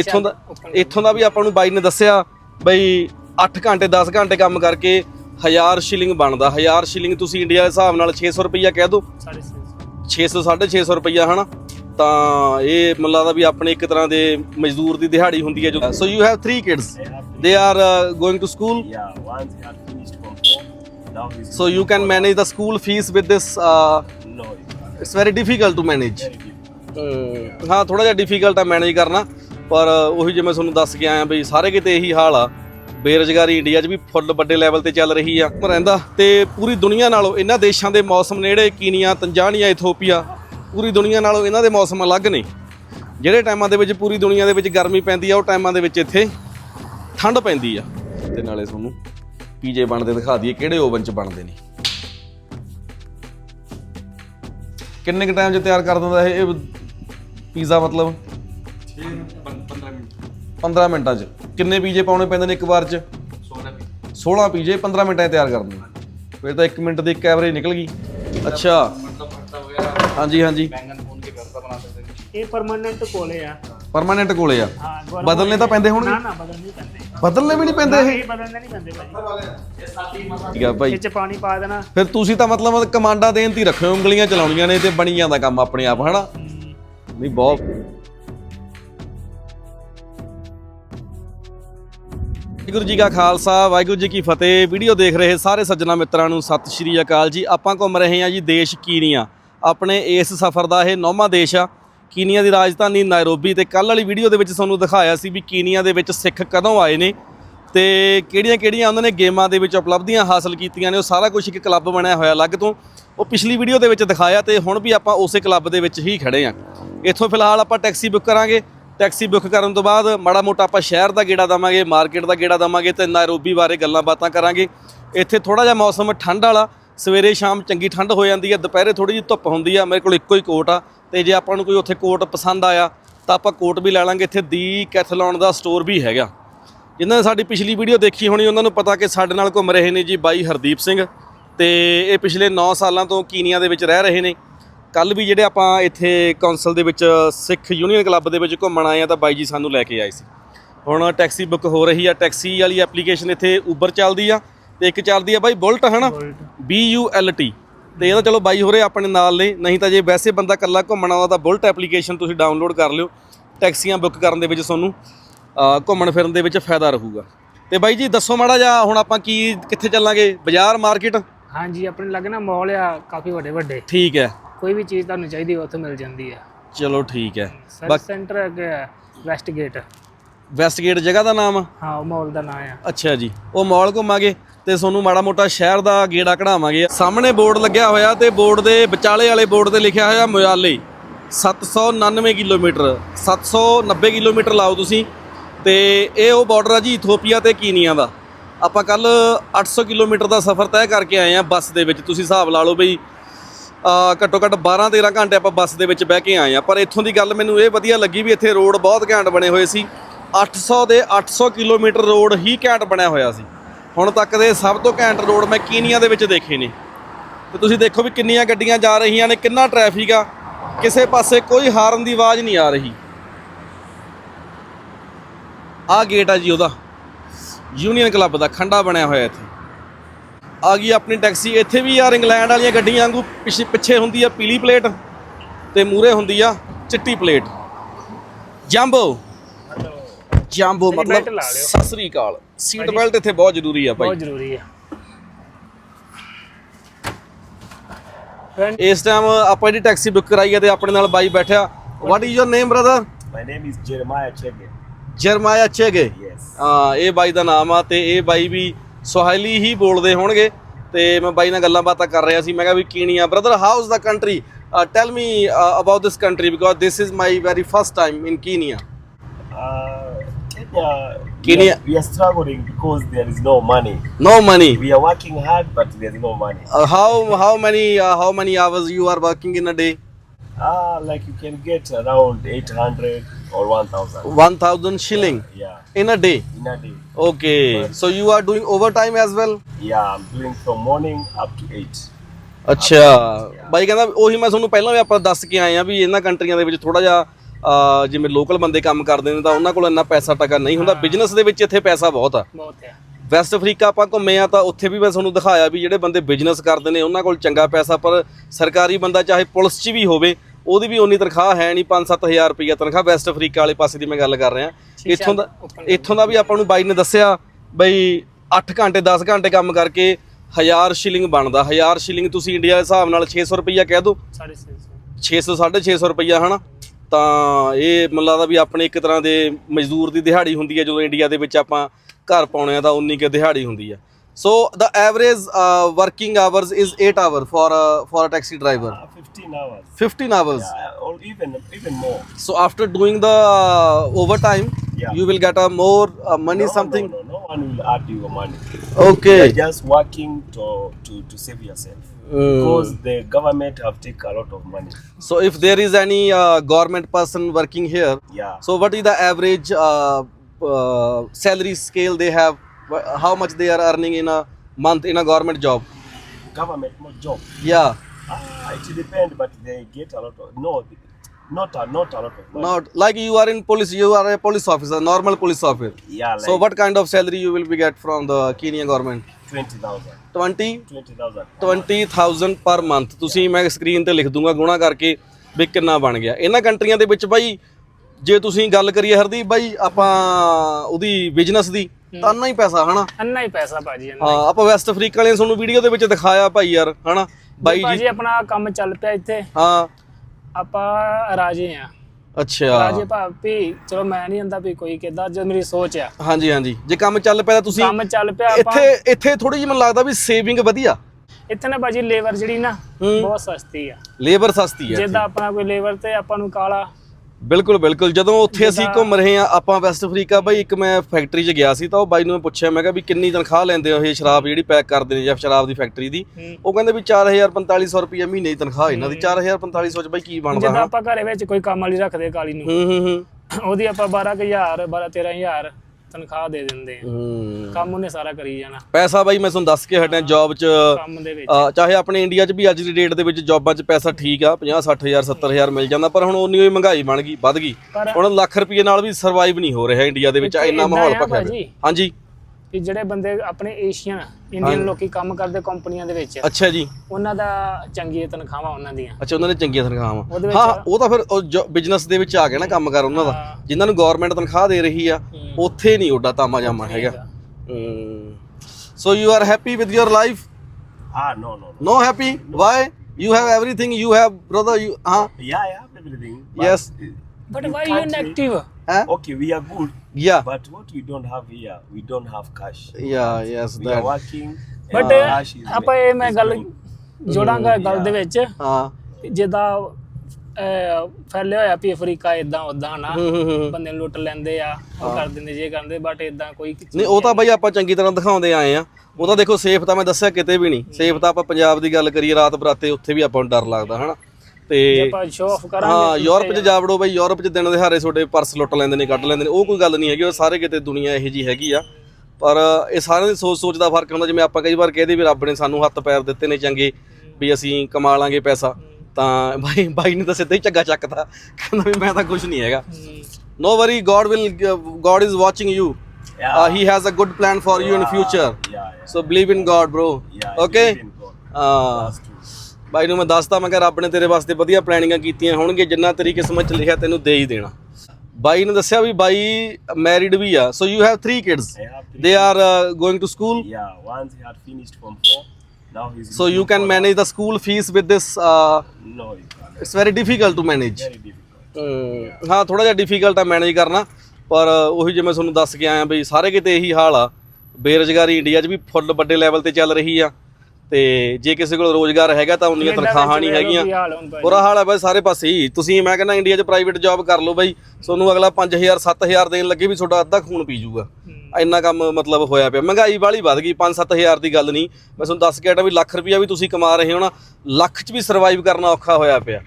ਇੱਥੋਂ ਦਾ ਇੱਥੋਂ ਦਾ ਵੀ ਆਪਾਂ ਨੂੰ ਬਾਈ ਨੇ ਦੱਸਿਆ ਬਈ 8 ਘੰਟੇ 10 ਘੰਟੇ ਕੰਮ ਕਰਕੇ 1000 ਸ਼ਿਲਿੰਗ ਬਣਦਾ। 1000 ਸ਼ਿਲਿੰਗ ਤੁਸੀਂ ਇੰਡੀਆ ਦੇ ਹਿਸਾਬ ਨਾਲ 600 ਰੁਪਈਆ ਕਹਿ ਦੋ। 600 650 ਰੁਪਈਆ ਹਨਾ? ਤਾਂ ਇਹ ਮੈਨੂੰ ਲੱਗਦਾ ਵੀ ਆਪਣੇ ਇੱਕ ਤਰ੍ਹਾਂ ਦੇ ਮਜ਼ਦੂਰ ਦੀ ਦਿਹਾੜੀ ਹੁੰਦੀ ਹੈ ਜੋ so you have 3 kids they are going to school Yeah, once he had finished from home, now he's so you can manage the school fees with this uh, no, it's it's very difficult to manage. Very difficult. Um ਹਾਂ ਥੋੜਾ ਜਿਹਾ difficult ਆ manage ਕਰਨਾ। ਪਰ ਉਹੀ ਜਿਵੇਂ ਤੁਹਾਨੂੰ ਦੱਸ ਕੇ ਆਇਆ ਬਈ, ਸਾਰੇ ਕਿਤੇ ਇਹੀ ਹਾਲ ਆ। ਬੇਰੁਜ਼ਗਾਰੀ ਇੰਡੀਆ 'ਚ ਵੀ ਫੁੱਲ ਵੱਡੇ ਲੈਵਲ ਤੇ ਚੱਲ ਰਹੀ ਆ। ਰਹਿੰਦਾ ਤੇ ਪੂਰੀ ਦੁਨੀਆ ਨਾਲੋਂ ਇਹਨਾਂ ਦੇਸ਼ਾਂ ਦੇ ਮੌਸਮ ਨੇ ਜਿਹੜੇ ਕੀਨੀਆ, ਤੰਜਾਨੀਆ, ਇਥੋਪੀਆ, ਪੂਰੀ ਦੁਨੀਆ ਨਾਲੋਂ ਇਹਨਾਂ ਦੇ ਮੌਸਮ ਅਲੱਗ ਨੇ। ਜਿਹੜੇ ਟਾਈਮਾਂ ਦੇ ਵਿੱਚ ਪੂਰੀ ਦੁਨੀਆ ਦੇ ਵਿੱਚ ਗਰਮੀ ਪੈਂਦੀ ਆ, ਉਹ ਟਾਈਮਾਂ ਦੇ ਵਿੱਚ ਇੱਥੇ ਠੰਡ ਪੈਂਦੀ ਆ। ਤੇ ਨਾਲੇ ਤੁਹਾਨੂੰ ਪੀਜੇ ਬਣਦੇ ਦਿਖਾ ਦਈਏ ਕਿਹੜੇ ਓਵਨ 'ਚ ਬਣਦੇ ਨੇ। ਕਿੰਨੇ ਕੁ ਟਾਈਮ 'ਚ ਤਿਆਰ ਕਰ ਦਿੰਦਾ ਇਹ ਪੀਜ਼ਾ ਮਤਲਬ? 15 ਮਿੰਟਾਂ 'ਚ। ਕਿੰਨੇ ਪੀਜੇ ਪਾਉਣੇ ਪੈਂਦੇ ਨੇ ਇੱਕ ਵਾਰ 'ਚ? 16 ਪੀਜੇ 15 ਮਿੰਟਾਂ 'ਚ ਤਿਆਰ ਕਰ ਦਿੰਦੇ ਫਿਰ ਤਾਂ 1 ਮਿੰਟ ਦੀ ਇੱਕ ਐਵਰੇਜ ਨਿਕਲ ਗਈ। ਅੱਛਾ। ਹਾਂਜੀ ਹਾਂਜੀ। ਇਹ ਪਰਮਾਨੈਂਟ ਕੋਲੇ ਆ। ਪਰਮਾਨੈਂਟ ਕੋਲੇ ਆ? ਬਦਲਨੇ ਤਾਂ ਪੈਂਦੇ ਹੋਣਗੇ ਨਾ ਨਾ ਬਦਲ ਨਹੀਂ ਪੈਂਦੇ। ਬਦਲਨੇ ਵੀ ਨਹੀਂ ਪੈਂਦੇ ਇਹ? ਇਹ ਬਦਲਣੇ ਨਹੀਂ ਪੈਂਦੇ ਭਾਈ ਠੀਕ ਆ ਭਾਈ। ਇਹ ਚ ਪਾਣੀ ਪਾ ਦੇਣਾ। ਫਿਰ ਤੁਸੀਂ ਤਾਂ ਮਤਲਬ ਕਮਾਂਡਾਂ ਦੇਣ ਤੀ ਰੱਖਿਓ ਉਂਗਲੀਆਂ ਚਲਾਉਣੀਆਂ ਨੇ ਤੇ ਬਣੀ ਜਾਂਦਾ ਕੰਮ ਆਪਣੇ ਆਪ ਹਨਾ? ਨਹੀਂ ਬਹੁਤ ਵਾਹਿਗੁਰੂ ਜੀ ਕਾ ਖਾਲਸਾ, ਵਾਹਿਗੁਰੂ ਜੀ ਕੀ ਫਤਿਹ। ਵੀਡੀਓ ਦੇਖ ਰਹੇ ਸਾਰੇ ਸੱਜਣਾ ਮਿੱਤਰਾਂ ਨੂੰ ਸਤਿ ਸ਼੍ਰੀ ਅਕਾਲ ਜੀ। ਆਪਾਂ ਘੁੰਮ ਰਹੇ ਹਾਂ ਜੀ ਦੇਸ਼ ਕੀਨੀਆ। ਆਪਣੇ ਇਸ ਸਫ਼ਰ ਦਾ ਇਹ ਨੌਵਾਂ ਦੇਸ਼ ਆ। ਕੀਨੀਆ ਦੀ ਰਾਜਧਾਨੀ ਨਾਇਰੋਬੀ ਤੇ ਕੱਲ ਵਾਲੀ ਵੀਡੀਓ ਦੇ ਵਿੱਚ ਤੁਹਾਨੂੰ ਦਿਖਾਇਆ ਸੀ ਵੀ ਕੀਨੀਆ ਦੇ ਵਿੱਚ ਸਿੱਖ ਕਦੋਂ ਆਏ ਨੇ ਤੇ ਕਿਹੜੀਆਂ-ਕਿਹੜੀਆਂ ਉਹਨਾਂ ਨੇ ਗੇਮਾਂ ਦੇ ਵਿੱਚ ਉਪਲਬਧੀਆਂ ਹਾਸਲ ਕੀਤੀਆਂ ਨੇ, ਉਹ ਸਾਰਾ ਕੁਝ ਇੱਕ ਕਲੱਬ ਬਣਿਆ ਹੋਇਆ ਅਲੱਗ ਤੋਂ। ਉਹ ਪਿਛਲੀ ਵੀਡੀਓ ਦੇ ਵਿੱਚ ਦਿਖਾਇਆ ਤੇ ਹੁਣ ਵੀ ਆਪਾਂ ਉਸੇ ਕਲੱਬ ਦੇ ਵਿੱਚ ਹੀ ਖੜੇ ਆਂ ਇੱਥੋਂ ਫਿਲਹਾਲ ਆਪਾਂ ਟੈਕਸੀ ਬੁੱਕ ਕਰਾਂਗੇ। ਟੈਕਸੀ ਬੁੱਕ ਕਰਨ ਤੋਂ ਬਾਅਦ ਮਾੜਾ ਮੋਟਾ ਆਪਾਂ ਸ਼ਹਿਰ ਦਾ ਗੇੜਾ ਦਵਾਂਗੇ, ਮਾਰਕੀਟ ਦਾ ਗੇੜਾ ਦਵਾਂਗੇ ਤੇ ਨਾਇਰੋਬੀ ਬਾਰੇ ਗੱਲਾਂ ਬਾਤਾਂ ਕਰਾਂਗੇ। ਇੱਥੇ ਥੋੜਾ ਜਿਹਾ ਮੌਸਮ ਠੰਡ ਵਾਲਾ, ਸਵੇਰੇ ਸ਼ਾਮ ਚੰਗੀ ਠੰਡ ਹੋ ਜਾਂਦੀ ਹੈ, ਦੁਪਹਿਰੇ ਥੋੜੀ ਜਿਹੀ ਧੁੱਪ ਹੁੰਦੀ ਆ, ਮੇਰੇ ਕੋਲ ਇੱਕੋ ਹੀ ਕੋਟ ਆ। ਤੇ ਜੇ ਆਪਾਂ ਨੂੰ ਕੋਈ ਉੱਥੇ ਕੋਟ ਪਸੰਦ ਆਇਆ, ਤਾਂ ਆਪਾਂ ਕੋਟ ਵੀ ਲੈ ਲਾਂਗੇ, ਇੱਥੇ ਦੀ ਕੈਥਲੌਨ ਦਾ ਸਟੋਰ ਵੀ ਹੈਗਾ। ਜਿਨ੍ਹਾਂ ਨੇ ਸਾਡੀ ਪਿਛਲੀ ਵੀਡੀਓ ਦੇਖੀ ਹੋਣੀ, ਉਹਨਾਂ ਨੂੰ ਪਤਾ ਕਿ ਸਾਡੇ ਨਾਲ ਘੁੰਮ ਰਹੇ ਨੇ ਜੀ ਬਾਈ ਹਰਦੀਪ ਸਿੰਘ। ਤੇ ਇਹ ਪਿਛਲੇ 9 ਸਾਲਾਂ ਤੋਂ ਕੀਨੀਆ ਦੇ ਵਿੱਚ ਰਹਿ ਰਹੇ ਨੇ। ਕੱਲ ਵੀ ਜਿਹੜੇ ਆਪਾਂ ਇੱਥੇ ਕੌਂਸਲ ਦੇ ਵਿੱਚ ਸਿੱਖ ਯੂਨੀਅਨ ਕਲੱਬ ਦੇ ਵਿੱਚ ਘੁੰਮਣ ਆਏ ਆ ਤਾਂ ਬਾਈ ਜੀ ਸਾਨੂੰ ਲੈ ਕੇ ਆਏ ਸੀ। ਹੁਣ ਟੈਕਸੀ ਬੁੱਕ ਹੋ ਰਹੀ ਆ ਟੈਕਸੀ ਵਾਲੀ ਐਪਲੀਕੇਸ਼ਨ ਇੱਥੇ ਉਬਰ ਚੱਲਦੀ ਆ ਤੇ ਇੱਕ ਚੱਲਦੀ ਆ ਬਾਈ ਬੁਲਟ ਹਨਾ? B U L T ਤੇ ਇਹਦਾ ਚਲੋ ਬਾਈ ਹੋਰੇ ਆਪਣੇ ਨਾਲ ਨੇ ਨਹੀਂ ਤਾਂ ਜੇ ਵੈਸੇ ਬੰਦਾ ਇਕੱਲਾ ਘੁੰਮਣ ਆਉਂਦਾ ਤਾਂ ਬੁਲਟ ਐਪਲੀਕੇਸ਼ਨ ਤੁਸੀਂ ਡਾਊਨਲੋਡ ਕਰ ਲਿਓ ਟੈਕਸੀਆਂ ਬੁੱਕ ਕਰਨ ਦੇ ਵਿੱਚ ਤੁਹਾਨੂੰ ਘੁੰਮਣ ਫਿਰਨ ਦੇ ਵਿੱਚ ਫਾਇਦਾ ਰਹੂਗਾ। ਤੇ ਬਾਈ ਜੀ ਦੱਸੋ ਮਾੜਾ ਜਿਹਾ ਹੁਣ ਆਪਾਂ ਕੀ ਕਿੱਥੇ ਚੱਲਾਂਗੇ? ਬਾਜ਼ਾਰ ਮਾਰਕੀਟ? ਹਾਂਜੀ ਆਪਣੇ ਲੱਗੇ ਨਾ ਮਾਲ ਆ ਕਾਫੀ ਵੱਡੇ ਵੱਡੇ ਠੀਕ ਹੈ। ਕੋਈ ਵੀ ਚੀਜ਼ ਤੁਹਾਨੂੰ ਚਾਹੀਦੀ ਉੱਥੇ ਮਿਲ ਜਾਂਦੀ ਆ। ਚਲੋ ਠੀਕ ਹੈ। ਸਰਵਿਸ ਸੈਂਟਰ ਅੱਗੇ ਵੈਸਟ ਗੇਟ। ਵੈਸਟਗੇਟ ਜਗ੍ਹਾ ਦਾ ਨਾਮ ਆ? ਹਾਂ ਉਹ ਮਾਲ ਦਾ ਨਾਮ ਆ। ਅੱਛਾ ਜੀ ਉਹ ਮਾਲ ਘੁੰਮਾਂਗੇ ਤੇ ਤੁਹਾਨੂੰ ਮਾੜਾ ਮੋਟਾ ਸ਼ਹਿਰ ਦਾ ਗੇੜਾ ਕਢਾਵਾਂਗੇ। ਸਾਹਮਣੇ ਬੋਰਡ ਲੱਗਿਆ ਹੋਇਆ ਤੇ ਬੋਰਡ ਦੇ ਵਿਚਾਲੇ ਵਾਲੇ ਬੋਰਡ ਤੇ ਲਿਖਿਆ ਹੋਇਆ ਮੁਆਲੇ 799 ਕਿਲੋਮੀਟਰ 790 ਕਿਲੋਮੀਟਰ ਲਾਓ ਤੁਸੀਂ। ਤੇ ਇਹ ਉਹ ਬਾਰਡਰ ਆ ਜੀ ਇਥੋਪੀਆ ਤੇ ਕੀਨੀਆ ਦਾ। ਆਪਾਂ ਕੱਲ 800 ਕਿਲੋਮੀਟਰ ਦਾ ਸਫ਼ਰ ਤੈਅ ਕਰਕੇ ਆਏ ਆ ਬੱਸ ਦੇ ਵਿੱਚ। ਤੁਸੀਂ ਹਿਸਾਬ ਲਾ ਲਓ ਬਈ ਆ ਘੱਟੋ ਘੱਟ 12 13 ਘੰਟੇ ਆਪਾਂ ਬੱਸ ਦੇ ਵਿੱਚ ਬਹਿ ਕੇ ਆਏ ਆ ਪਰ ਇੱਥੋਂ ਦੀ ਗੱਲ ਮੈਨੂੰ ਇਹ ਵਧੀਆ ਲੱਗੀ ਵੀ ਇੱਥੇ ਰੋਡ ਬਹੁਤ ਘੈਂਟ ਬਣੇ ਹੋਏ ਸੀ। 800 ਦੇ 800 ਕਿਲੋਮੀਟਰ ਰੋਡ ਹੀ ਘੈਂਟ ਬਣਿਆ ਹੋਇਆ ਸੀ। ਹੁਣ ਤੱਕ ਦੇ ਸਭ ਤੋਂ ਘੈਂਟ ਰੋਡ ਮੈਂ ਕੀਨੀਆ ਦੇ ਵਿੱਚ ਦੇਖੇ ਨੇ। ਤੇ ਤੁਸੀਂ ਦੇਖੋ ਵੀ ਕਿੰਨੀਆਂ ਗੱਡੀਆਂ ਜਾ ਰਹੀਆਂ ਨੇ, ਕਿੰਨਾ ਟ੍ਰੈਫਿਕ ਆ। ਕਿਸੇ ਪਾਸੇ ਕੋਈ ਹਾਰਨ ਦੀ ਆਵਾਜ਼ ਨਹੀਂ ਆ ਰਹੀ। ਆ ਗੇਟ ਆ ਜੀ ਉਹਦਾ। ਯੂਨੀਅਨ ਕਲੱਬ ਦਾ ਖੰਡਾ ਬਣਿਆ ਹੋਇਆ ਇੱਥੇ। ਆ ਗਈ ਆਪਣੀ ਟੈਕਸੀ। ਇੱਥੇ ਵੀ ਯਾਰ ਇੰਗਲੈਂਡ ਵਾਲੀਆਂ ਗੱਡੀਆਂ ਵਾਂਗੂ ਪਿੱਛੇ ਪਿੱਛੇ ਹੁੰਦੀ ਆ ਪੀਲੀ ਪਲੇਟ ਤੇ ਮੂਰੇ ਹੁੰਦੀ ਆ ਚਿੱਟੀ ਪਲੇਟ। ਜੰਬੋ। ਜੰਬੋ ਮਤਲਬ ਲਾ ਲਿਓ। ਸਤਿ ਸ੍ਰੀ ਅਕਾਲ। ਸੀਟ ਬੈਲਟ ਇੱਥੇ ਬਹੁਤ ਜ਼ਰੂਰੀ ਆ ਭਾਈ। ਬਹੁਤ ਜ਼ਰੂਰੀ ਆ। ਇਸ ਟਾਈਮ ਆਪਾਂ ਜਿਹੜੀ ਟੈਕਸੀ ਬੁੱਕ ਕਰਾਈ ਹੈ ਤੇ ਆਪਣੇ ਨਾਲ ਬਾਈ ਬੈਠਿਆ। What is your name brother My name is Jeremiah Chege. Jeremiah Chege Yes. ਹਾਂ ਇਹ ਬਾਈ ਦਾ ਨਾਮ ਆ ਤੇ ਇਹ ਬਾਈ ਵੀ ਸਵਾਹਿਲੀ ਹੀ ਬੋਲਦੇ ਹੋਣਗੇ। ਤੇ ਮੈਂ ਬਾਈ ਨਾਲ ਗੱਲਾਂ ਬਾਤਾਂ ਕਰ ਰਿਹਾ ਸੀ ਮੈਂ ਕਿਹਾ ਵੀ Kenya brother how is the country tell me about this country because this is my very first time in Kenya Uh, Kenya, Kenya- We, are, we are struggling because there is no money. No money We are working hard, but there is no money. How how many how many hours you are working in a day Ah, like you can get around 800 or 1000. 1000 shilling Yeah, in a day? In a day. okay. So you are doing overtime as well? Yeah, I'm doing from morning up to 8. ਅੱਛਾ ਬਾਈ ਕਹਿੰਦਾ ਉਹੀ ਮੈਂ ਤੁਹਾਨੂੰ ਪਹਿਲਾਂ ਵੀ ਆਪਾਂ ਦੱਸ ਕੇ ਆਏ ਆ ਵੀ ਇਹਨਾਂ ਕੰਟਰੀਆਂ ਦੇ ਵਿੱਚ ਥੋੜਾ ਜਿਹਾ ਅਹ ਜਿਵੇਂ ਲੋਕਲ ਬੰਦੇ ਕੰਮ ਕਰਦੇ ਨੇ ਤਾਂ ਉਹਨਾਂ ਕੋਲ ਇੰਨਾ ਪੈਸਾ ਟਕਾ ਨਹੀਂ ਹੁੰਦਾ। ਬਿਜ਼ਨਸ ਦੇ ਵਿੱਚ ਇੱਥੇ ਪੈਸਾ ਬਹੁਤ ਆ। ਬਹੁਤ ਹੈ। ਵੈਸਟ ਅਫਰੀਕਾ ਆਪਾਂ ਘੁੰਮੇ ਆ ਤਾਂ ਉੱਥੇ ਵੀ ਮੈਂ ਤੁਹਾਨੂੰ ਦਿਖਾਇਆ ਵੀ ਜਿਹੜੇ ਬੰਦੇ ਬਿਜ਼ਨਸ ਕਰਦੇ ਨੇ ਉਹਨਾਂ ਕੋਲ ਚੰਗਾ ਪੈਸਾ ਪਰ ਸਰਕਾਰੀ ਬੰਦਾ ਚਾਹੇ ਪੁਲਿਸ 'ਚ ਵੀ ਹੋਵੇ ਉਹਦੀ ਵੀ ਉਨੀ ਤਨਖਾਹ ਹੈ ਨਹੀਂ 5-7000 ਰੁਪਈਆ ਤਨਖਾਹ ਵੈਸਟ ਅਫਰੀਕਾ ਵਾਲੇ ਪਾਸੇ ਦੀ ਮੈਂ ਗੱਲ ਕਰ ਰਿਹਾ। ਇੱਥੋਂ ਦਾ ਇੱਥੋਂ ਦਾ ਵੀ ਆਪਾਂ ਨੂੰ ਬਾਈ ਨੇ ਦੱਸਿਆ ਬਈ 8 ਘੰਟੇ 10 ਘੰਟੇ ਕੰਮ ਕਰਕੇ 1000 ਸ਼ਿਲਿੰਗ ਬਣਦਾ। 1000 ਸ਼ਿਲਿੰਗ ਤੁਸੀਂ ਇੰਡੀਆ ਦੇ ਹਿਸਾਬ ਨਾਲ 600 ਰੁਪਈਆ ਕਹਿ ਦਿਓ 600 650 650 ਰੁਪਈਆ ਹਨਾ? ਤਾਂ ਇਹ ਮੈਨੂੰ ਲੱਗਦਾ ਵੀ ਆਪਣੇ ਇੱਕ ਤਰ੍ਹਾਂ ਦੇ ਮਜ਼ਦੂਰ ਦੀ ਦਿਹਾੜੀ ਹੁੰਦੀ ਹੈ। ਜਦੋਂ ਇੰਡੀਆ ਦੇ ਵਿੱਚ ਆਪਾਂ ਘਰ ਪਾਉਣੇ ਆ ਤਾਂ ਉਨੀ ਕੁ ਦਿਹਾੜੀ ਹੁੰਦੀ ਆ। So the average uh, working hours is eight hour for a for a taxi driver. Uh, 15 hours. 15 hours. Yeah, or even even more. So after doing the uh, overtime, yeah. you will get a more uh, money no, something. No, no, no one will add your money. Okay. You're just working to to, to save yourself. Mm. Because the government have taken a lot of money. So if there is any uh, government person working here, yeah. So what is the average uh, uh, salary scale they have? Wha- How much they are earning in a month in a government job? government job. Yeah, Ah, it depends, but they get a lot of no, not a not a lot of money. not like you are in police. You are a police officer, normal police officer. Yeah, like so what kind of salary you will be get from the Kenya government? twenty thousand. 20 Twenty thousand. 20000 per month ਤੁਸੀਂ ਮੈਂ screen ਤੇ ਲਿਖ ਦੂੰਗਾ ਗੁਣਾ ਕਰਕੇ ਵੀ ਕਿੰਨਾ ਬਣ ਗਿਆ ਇਹਨਾਂ ਕੰਟਰੀਆਂ ਦੇ ਵਿੱਚ ਬਾਈ ਜੇ ਤੁਸੀਂ ਗੱਲ ਕਰੀਏ ਹਰਦੀਪ ਬਾਈ ਆਪਾਂ ਉਹਦੀ ਬਿਜ਼ਨਸ ਦੀ ਤਾਂ ਇੰਨਾ ਹੀ ਪੈਸਾ ਹਨਾ? ਅੰਨਾ ਹੀ ਪੈਸਾ ਭਾਜੀ ਇੰਨਾ ਹਾਂ ਆਪਾਂ ਵੈਸਟ ਅਫਰੀਕਾ ਵਾਲਿਆਂ ਨੂੰ ਤੁਹਾਨੂੰ ਵੀਡੀਓ ਦੇ ਵਿੱਚ ਦਿਖਾਇਆ ਭਾਈ ਯਾਰ ਹਨਾ? ਬਾਈ ਜੀ ਭਾਜੀ ਆਪਣਾ ਕੰਮ ਚੱਲ ਪਿਆ ਇੱਥੇ। ਹਾਂ। ਆਪਾਂ ਰਾਜੇ ਆ। ਅੱਛਾ। ਰਾਜੇ ਭਾਪੀ ਚਲੋ ਮੈਂ ਨਹੀਂ ਆਂਦਾ ਵੀ ਕੋਈ ਕਿਦਾਂ ਜੋ ਮੇਰੀ ਸੋਚ ਆ। ਹਾਂਜੀ ਹਾਂਜੀ। ਜੇ ਕੰਮ ਚੱਲ ਪਿਆ ਤਾਂ ਤੁਸੀਂ ਕੰਮ ਚੱਲ ਪਿਆ ਆਪਾਂ ਇੱਥੇ ਇੱਥੇ ਥੋੜੀ ਜਿਹੀ ਮੈਨੂੰ ਲੱਗਦਾ ਵੀ ਸੇਵਿੰਗ ਵਧੀਆ। ਇੱਥੇ ਨਾ ਭਾਜੀ ਲੇਬਰ ਜਿਹੜੀ ਨਾ। ਬਹੁਤ ਸਸਤੀ ਆ। ਲੇਬਰ ਸਸਤੀ ਹੈ ਜਿੱਦਾਂ ਆਪਣਾ ਕੋਈ ਲੇਬਰ ਤੇ ਆਪਾਂ ਨੂੰ ਕਾਲਾ ਬਿਲਕੁਲ ਬਿਲਕੁਲ। ਜਦੋਂ ਉੱਥੇ ਅਸੀਂ ਘੁੰਮ ਰਹੇ ਆ ਆਪਾਂ ਵੈਸਟ ਅਫਰੀਕਾ ਬਾਈ ਇੱਕ ਮੈਂ ਫੈਕਟਰੀ 'ਚ ਗਿਆ ਸੀ ਤਾਂ ਉਹ ਬਾਈ ਨੂੰ ਮੈਂ ਪੁੱਛਿਆ ਮੈਂ ਕਿਹਾ ਵੀ ਕਿੰਨੀ ਤਨਖਾਹ ਲੈਂਦੇ ਹੋ ਇਹ ਸ਼ਰਾਬ ਜਿਹੜੀ ਪੈਕ ਕਰਦੇ ਨੇ ਜਾਂ ਸ਼ਰਾਬ ਦੀ ਫੈਕਟਰੀ ਦੀ। ਉਹ ਕਹਿੰਦੇ ਵੀ 4000 4500 ਰੁਪਏ ਮਹੀਨੇ ਦੀ ਤਨਖਾਹ ਇਹਨਾਂ ਦੀ। 4000 4500 ਚ ਬਾਈ ਕੀ ਬਣਦਾ ਜਿੱਦਾਂ ਆਪਾਂ ਘਰੇ ਵਿੱਚ ਕੋਈ ਕੰਮ ਵਾਲੀ ਰੱਖਦੇ ਕਾਲੀ ਨੂੰ। ਹੂੰ ਹੂੰ ਹੂੰ। ਉਹਦੀ ਆਪਾਂ 12000 12 13000 ਤਨਖਾਹ ਦੇ ਦਿੰਦੇ ਆ। ਕੰਮ ਉਹਨੇ ਸਾਰਾ ਕਰੀ ਜਾਣਾ। ਪੈਸਾ ਬਾਈ ਮੈਂ ਤੁਹਾਨੂੰ ਦੱਸ ਕੇ ਹਟਿਆ ਜੌਬ 'ਚ ਕੰਮ ਦੇ ਵਿੱਚ। ਅਹ ਚਾਹੇ ਆਪਣੇ ਇੰਡੀਆ 'ਚ ਵੀ ਅੱਜ ਦੀ ਡੇਟ ਦੇ ਵਿੱਚ ਜੌਬਾਂ 'ਚ ਪੈਸਾ ਠੀਕ ਆ 50 60000 70000 ਮਿਲ ਜਾਂਦਾ ਪਰ ਹੁਣ ਉਨੀ ਹੋਈ ਮਹਿੰਗਾਈ ਬਣ ਗਈ ਵੱਧ ਗਈ। ਹੁਣ ਲੱਖ ਰੁਪਏ ਨਾਲ ਵੀ ਸਰਵਾਈਵ ਨਹੀਂ ਹੋ ਰਿਹਾ ਇੰਡੀਆ ਦੇ ਵਿੱਚ ਇੰਨਾ ਮਾਹੌਲ। ਪਿਆ ਹਾਂਜੀ। ਕਿ ਜਿਹੜੇ ਬੰਦੇ ਆਪਣੇ ਏਸ਼ੀਅਨ ਇੰਡੀਅਨ ਲੋਕੀ ਕੰਮ ਕਰਦੇ ਕੰਪਨੀਆਂ ਦੇ ਵਿੱਚ ਅੱਛਾ ਜੀ। ਉਹਨਾਂ ਦਾ ਚੰਗੀਆਂ ਤਨਖਾਹਾਂ ਉਹਨਾਂ ਦੀਆਂ। ਅੱਛਾ ਉਹਨਾਂ ਦੇ ਚੰਗੀਆਂ ਤਨਖਾਹਾਂ। ਹਾਂ ਉਹ ਤਾਂ ਫਿਰ ਬਿਜ਼ਨਸ ਦੇ ਵਿੱਚ ਆ ਗਿਆ ਨਾ ਕੰਮ ਕਰ ਉਹਨਾਂ ਦਾ। ਜਿਨ੍ਹਾਂ ਨੂੰ ਗਵਰਨਮੈਂਟ ਤਨਖਾਹ ਦੇ ਰਹੀ ਆ ਉੱਥੇ ਨਹੀਂ ਓਡਾ ਤਾਮਾ ਜਾਮਾ ਹੈਗਾ। So you are happy with your life ਹਾਂ no no no happy why you have everything you have brother you huh yeah i have everything yes but why you negative? Huh? okay we are good. ਯਾ but what we don't have here, we don't have cash. Yeah yes We are working. and cash is ਆਪਾਂ ਇਹ ਮੈਂ ਗੱਲ ਜੋੜਾਂਗਾ ਗੱਲ ਦੇ ਵਿੱਚ ਹਾਂ ਜਿੱਦਾਂ ਅਹ, ਫੈਲਿਆ ਹੋਇਆ ਵੀ ਅਫਰੀਕਾ ਇਦਾਂ ਉਦਾਂ ਨਾ ਹੂੰ, ਹੂੰ, ਹੂੰ। ਬੰਦੇ ਨੂੰ ਲੁੱਟ ਲੈਂਦੇ ਆ ਉਹ ਕਰ ਦਿੰਦੇ ਜੇ ਕਰਦੇ ਬਟ ਇਦਾਂ ਕੋਈ ਨਹੀਂ ਉਹ ਤਾਂ ਬਾਈ ਆਪਾਂ ਚੰਗੀ ਤਰ੍ਹਾਂ ਦਿਖਾਉਂਦੇ ਆਏ ਆ। ਉਹ ਤਾਂ ਦੇਖੋ ਸੇਫ ਤਾਂ ਮੈਂ ਦੱਸਿਆ ਕਿਤੇ ਵੀ ਨਹੀਂ। ਸੇਫ ਤਾਂ ਆਪਾਂ ਪੰਜਾਬ ਦੀ ਗੱਲ ਕਰੀਏ ਰਾਤ ਬਰਾਤੇ ਉੱਥੇ ਵੀ ਆਪਾਂ ਨੂੰ ਡਰ ਲੱਗਦਾ ਹਨਾ? ਤੇ ਆਪਾਂ ਸ਼ੋਅ ਆਫ ਕਰਾਂਗੇ ਹਾਂ ਯੂਰਪ 'ਚ ਜਾ ਵੜੋ ਬਈ ਯੂਰਪ 'ਚ ਦਿਨ ਦਿਹਾੜੇ ਤੁਹਾਡੇ ਪਰਸ ਲੁੱਟ ਲੈਂਦੇ ਨੇ ਕੱਢ ਲੈਂਦੇ ਨੇ ਉਹ ਕੋਈ ਗੱਲ ਨਹੀਂ ਹੈਗੀ ਉਹ ਸਾਰੇ ਕਿਤੇ ਦੁਨੀਆ ਇਹੋ ਜੀ ਹੈਗੀ ਆ। ਪਰ ਇਹ ਸਾਰਿਆਂ ਦੀ ਸੋਚ ਸੋਚ ਦਾ ਫ਼ਰਕ ਹੁੰਦਾ ਜਿਵੇਂ ਆਪਾਂ ਕਈ ਵਾਰ ਕਹਦੇ ਵੀ ਰੱਬ ਨੇ ਸਾਨੂੰ ਹੱਥ ਪੈਰ ਦਿੱਤੇ ਨੇ ਚੰਗੇ ਵੀ ਅਸੀਂ ਕਮਾ ਲਾਂਗੇ ਪੈਸਾ ਤਾਂ ਬਾਈ ਬਾਈ ਨੇ ਤਾਂ ਸਿੱਧਾ ਹੀ ਝੱਗਾ ਚੱਕਤਾ ਕਹਿੰਦਾ ਵੀ ਮੈਂ ਤਾਂ ਕੁਝ ਨਹੀਂ ਹੈਗਾ। No worry God will God is watching you. He has a good plan for you in future Yeah, yeah. So believe in God bro. Yeah, okay believe ਬਾਈ ਨੂੰ ਮੈਂ ਦੱਸਤਾ ਮੈਂ ਕਿਹਾ ਰੱਬ ਨੇ ਤੇਰੇ ਵਾਸਤੇ ਵਧੀਆ ਪਲੈਨਿੰਗਾਂ ਕੀਤੀਆਂ ਹੋਣਗੇ ਜਿੰਨਾ ਤੇਰੀ ਕਿਸਮਤ 'ਚ ਲਿਖਿਆ ਤੈਨੂੰ ਦੇ ਹੀ ਦੇਣਾ ਬਾਈ ਨੇ ਦੱਸਿਆ ਵੀ ਬਾਈ ਮੈਰਿਡ ਵੀ ਆ so you have 3 kids. They are going to school Yeah, once he had finished from four, now he's. So you looking can for- manage the school fees with this No, he can't. It's very difficult to manage Very difficult. ਹਾਂ ਥੋੜਾ ਜਿਹਾ difficult ਆ manage ਕਰਨਾ ਪਰ ਉਹੀ ਜਿਵੇਂ ਤੁਹਾਨੂੰ ਦੱਸ ਕੇ ਆਇਆ ਬਈ ਸਾਰੇ ਕਿਤੇ ਇਹੀ ਹਾਲ ਆ ਬੇਰੁਜ਼ਗਾਰੀ ਇੰਡੀਆ 'ਚ ਵੀ ਫੁੱਲ ਵੱਡੇ ਲੈਵਲ ਤੇ ਚੱਲ ਰਹੀ ਆ ਤੇ ਜੇ ਕਿਸੇ ਕੋਲ ਰੋਜ਼ਗਾਰ ਹੈਗਾ ਤਾਂ ਉਨੀਆਂ ਤਨਖਾਹਾਂ ਨਹੀਂ ਹੈਗੀਆਂ। ਬੁਰਾ ਹਾਲ ਹੈ ਬਾਈ ਸਾਰੇ ਪਾਸੇ ਹੀ। ਤੁਸੀਂ ਮੈਂ ਕਹਿੰਦਾ ਇੰਡੀਆ 'ਚ ਪ੍ਰਾਈਵੇਟ ਜੌਬ ਕਰ ਲਓ ਬਾਈ ਤੁਹਾਨੂੰ ਅਗਲਾ 5000 7000 ਦੇਣ ਲੱਗੇ ਵੀ ਤੁਹਾਡਾ ਅੱਧਾ ਖੂਨ ਪੀ ਜਾਊਗਾ। ਇੰਨਾ ਕੰਮ ਮਤਲਬ ਹੋਇਆ ਪਿਆ। ਮਹਿੰਗਾਈ ਵਾਲੀ ਵੱਧ ਗਈ 5-7000 ਦੀ ਗੱਲ ਨਹੀਂ। ਮੈਂ ਤੁਹਾਨੂੰ ਦੱਸ ਕੇ ਹਟਾ ਵੀ ਲੱਖ ਰੁਪਈਆ ਵੀ ਤੁਸੀਂ ਕਮਾ ਰਹੇ ਹੋ ਨਾ ਲੱਖ 'ਚ ਵੀ ਸਰਵਾਈਵ ਕਰਨਾ ਔਖਾ ਹੋਇਆ ਪਿਆ।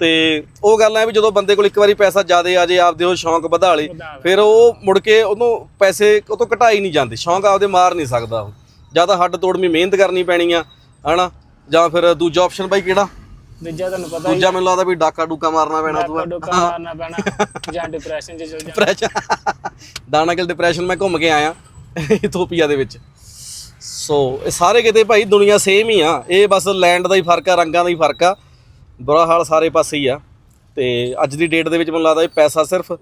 ਤੇ ਉਹ ਗੱਲ ਹੈ ਵੀ ਜਦੋਂ ਬੰਦੇ ਕੋਲ ਇੱਕ ਵਾਰੀ ਪੈਸਾ ਜ਼ਿਆਦੇ ਆ ਜੇ ਆਪਦੇ ਉਹ ਸ਼ੌਂਕ ਵਧਾ ਲੇ। ਫਿਰ ਉਹ ਮੁੜ ਕੇ ਉਹਨੂੰ ਪੈਸੇ ਉਹ ਤੋਂ ਘਟਾਈ ਨਹੀਂ ਜਾਂਦੇ। ਸ਼ੌਂਕ ਆਪਦੇ ਮਾਰ ਨਹੀਂ ਸਕਦਾ ਉਹ। ਜਾਂ ਤਾਂ ਹੱਡ ਤੋੜਵੀਂ ਮਿਹਨਤ ਕਰਨੀ ਪੈਣੀ ਆ ਹਨਾ? ਜਾਂ ਫਿਰ ਦੂਜਾ ਆਪਸ਼ਨ ਬਾਈ ਕਿਹੜਾ? ਦੂਜਾ ਤੁਹਾਨੂੰ ਪਤਾ ਹੀ ਦੂਜਾ ਮੈਨੂੰ ਲੱਗਦਾ ਵੀ ਡਾਕਾ ਡੂਕਾ ਮਾਰਨਾ ਪੈਣਾ ਤੂੰ। ਡੋਕਾ ਮਾਰਨਾ ਪੈਣਾ ਜਾਂ ਡਿਪਰੈਸ਼ਨ 'ਚ ਚਲ ਜਾ ਡਿਪਰੈਸ਼ਨ ਦਾਨਾਗਲ ਡਿਪਰੈਸ਼ਨ ਮੈਂ ਘੁੰਮ ਕੇ ਆਇਆ ਇਥੋਪੀਆ ਦੇ ਵਿੱਚ। ਸੋ ਇਹ ਸਾਰੇ ਕਿਤੇ ਭਾਈ ਦੁਨੀਆ ਸੇਮ ਹੀ ਆ। ਇਹ ਬਸ ਲੈਂਡ ਦਾ ਹੀ ਫ਼ਰਕ ਆ ਰੰਗਾਂ ਦਾ ਹੀ ਫ਼ਰਕ ਆ। ਬੁਰਾ ਹਾਲ ਸਾਰੇ ਪਾਸੇ ਹੀ ਆ। ਤੇ ਅੱਜ ਦੀ ਡੇਟ ਦੇ ਵਿੱਚ ਮੈਨੂੰ ਲੱਗਦਾ ਇਹ ਪੈਸਾ ਸਿਰਫ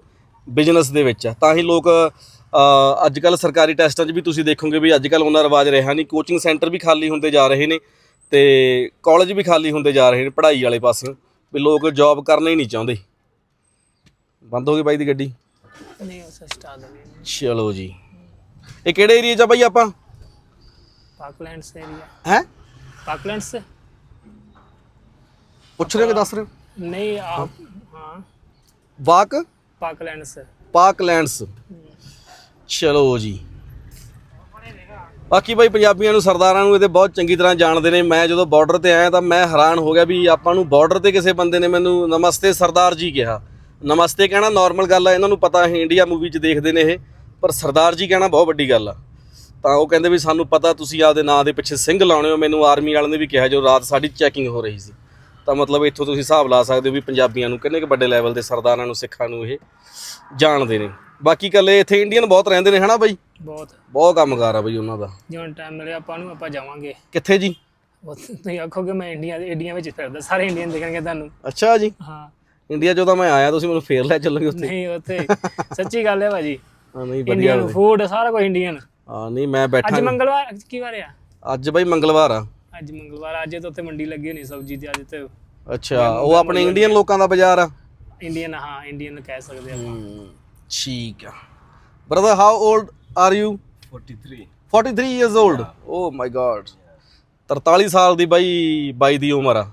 ਬਿਜ਼ਨਸ ਦੇ ਵਿੱਚ ਆ। ਤਾਂ ਹੀ ਲੋਕ ਅੱਜ ਕੱਲ ਸਰਕਾਰੀ ਟੈਸਟਾਂ 'ਚ ਵੀ ਤੁਸੀਂ ਦੇਖੋਗੇ ਵੀ ਅੱਜ ਕੱਲ ਉਹਨਾਂ ਰਿਵਾਜ ਰਿਹਾ ਨਹੀਂ। ਕੋਚਿੰਗ ਸੈਂਟਰ ਵੀ ਖਾਲੀ ਹੁੰਦੇ ਜਾ ਰਹੇ ਨੇ ਤੇ ਕਾਲਜ ਵੀ ਖਾਲੀ ਹੁੰਦੇ ਜਾ ਰਹੇ ਨੇ ਪੜ੍ਹਾਈ ਵਾਲੇ ਪਾਸਿਓਂ ਵੀ ਲੋਕ ਜੌਬ ਕਰਨਾ ਹੀ ਨਹੀਂ ਚਾਹੁੰਦੇ। ਬੰਦ ਹੋ ਗਈ ਬਾਈ ਦੀ ਗੱਡੀ? ਨਹੀਂ ਉਸ ਚਲੋ ਜੀ। ਇਹ ਕਿਹੜੇ ਏਰੀਆ 'ਚ ਆ ਬਾਈ ਆਪਾਂ? ਪਾਕਲੈਂਡਸ ਏਰੀਆ ਹੈ? ਪਾਕਲੈਂਡਸ ਪੁੱਛ ਰਹੇ ਹੋ ਕਿ ਦੱਸ ਰਹੇ? ਹੋ ਨਹੀਂ ਆਪ ਹਾਂ। ਵਾਕ? ਪਾਕਲੈਂਡਸ ਪਾਕਲੈਂਡਸ ਚਲੋ ਜੀ। ਬਾਕੀ ਬਾਈ ਪੰਜਾਬੀਆਂ ਨੂੰ, ਸਰਦਾਰਾਂ ਨੂੰ ਇਹਦੇ ਬਹੁਤ ਚੰਗੀ ਤਰ੍ਹਾਂ ਜਾਣਦੇ ਨੇ। ਮੈਂ ਜਦੋਂ ਬਾਰਡਰ ਤੇ ਆਇਆ ਤਾਂ ਮੈਂ ਹੈਰਾਨ ਹੋ ਗਿਆ ਵੀ ਆਪਾਂ ਨੂੰ ਬਾਰਡਰ ਤੇ ਕਿਸੇ ਬੰਦੇ ਨੇ ਮੈਨੂੰ ਨਮਸਤੇ ਸਰਦਾਰ ਜੀ ਕਿਹਾ। ਨਮਸਤੇ ਕਹਿਣਾ ਨਾਰਮਲ ਗੱਲ ਆ, ਇਹਨਾਂ ਨੂੰ ਪਤਾ ਹੈ ਇੰਡੀਆ ਮੂਵੀ 'ਚ ਦੇਖਦੇ ਨੇ ਇਹ। ਪਰ ਸਰਦਾਰ ਜੀ ਕਹਿਣਾ ਬਹੁਤ ਵੱਡੀ ਗੱਲ ਆ। ਤਾਂ ਉਹ ਕਹਿੰਦੇ ਵੀ ਸਾਨੂੰ ਪਤਾ ਤੁਸੀਂ ਆਪਦੇ ਨਾਂ ਦੇ ਪਿੱਛੇ ਸਿੰਘ ਲਾਉਣੇ ਹੋ। ਮੈਨੂੰ ਆਰਮੀ ਵਾਲਿਆਂ ਨੇ ਵੀ ਕਿਹਾ ਜੋ ਰਾਤ ਸਾਡੀ ਚੈਕਿੰਗ ਹੋ ਰਹੀ ਸੀ। ਤਾਂ ਮਤਲਬ ਇੱਥੋਂ ਤੁਸੀਂ ਹਿਸਾਬ ਲਾ ਸਕਦੇ ਹੋ ਵੀ ਪੰਜਾਬੀਆਂ ਨੂੰ ਕਿੰਨੇ ਕੁ ਵੱਡੇ ਲੈਵਲ ਦੇ ਸਰਦਾਰਾਂ ਨੂੰ, ਸਿੱਖਾਂ ਨੂੰ ਇਹ ਜਾਣਦੇ ਨੇ। ਬਾਕੀ ਕੱਲੇ ਇੱਥੇ ਇੰਡੀਅਨ ਬਹੁਤ ਰਹਿੰਦੇ ਨੇ ਹਨਾ ਬਾਈ? ਬਹੁਤ। ਬਹੁਤ ਕੰਮਕਾਰ ਆ ਬਈ ਉਹਨਾਂ ਦਾ। ਜਿਉਂ ਟਾਈਮ ਮਿਲਿਆ ਆਪਾਂ ਨੂੰ ਆਪਾਂ ਜਾਵਾਂਗੇ। ਕਿੱਥੇ ਜੀ? ਉਹ ਤੁਸੀਂ ਆਖੋਗੇ ਮੈਂ ਇੰਡੀਆ ਇੰਡੀਆ ਵਿੱਚ ਫਿਰਦਾ ਸਾਰੇ ਇੰਡੀਅਨ ਦਿਖਣਗੇ ਤੁਹਾਨੂੰ। ਅੱਛਾ ਜੀ। ਹਾਂ। ਇੰਡੀਆ ਚੋਂ ਤਾਂ ਮੈਂ ਆਇਆ ਤੁਸੀਂ ਮੈਨੂੰ ਫੇਰ ਲੈ ਚੱਲੋਗੇ ਉੱਥੇ। ਨਹੀਂ ਉੱਥੇ। ਸੱਚੀ ਗੱਲ ਹੈ ਭਾਜੀ। ਹਾਂ ਨਹੀਂ ਵਧੀਆ ਇੰਡੀਅਨ ਫੂਡ ਸਾਰਾ ਕੁਝ ਇੰਡੀਅਨ ਹਾਂ ਨਹੀਂ ਮੈਂ ਬੈਠਾ ਅੱਜ ਮੰਗਲਵਾਰ ਕੀ ਵਾਰ ਆ? ਅੱਜ ਬਾਈ ਮੰਗਲਵਾਰ ਆ। ਅੱਜ ਮੰਗਲਵਾਰ ਅੱਜ ਤਾਂ ਉੱਥੇ ਮੰਡੀ ਲੱਗੀ ਨਹੀਂ ਸਬਜ਼ੀ ਦੀ ਅੱਜ ਤੇ ਅੱਛਾ ਉਹ ਆਪਣੇ ਇੰਡੀਅਨ ਲੋਕਾਂ ਦਾ ਬਾਜ਼ਾਰ ਆ। ਇੰਡੀਅਨ ਹਾਂ ਇੰਡੀਅਨ ਕਹਿ ਸਕਦੇ ਆਪਾਂ। ਠੀਕ ਆ brother how old are you 43 43 years old oh my god 43 ਸਾਲ ਦੀ ਬਾਈ ਬਾਈ ਦੀ ਉਮਰ ਆ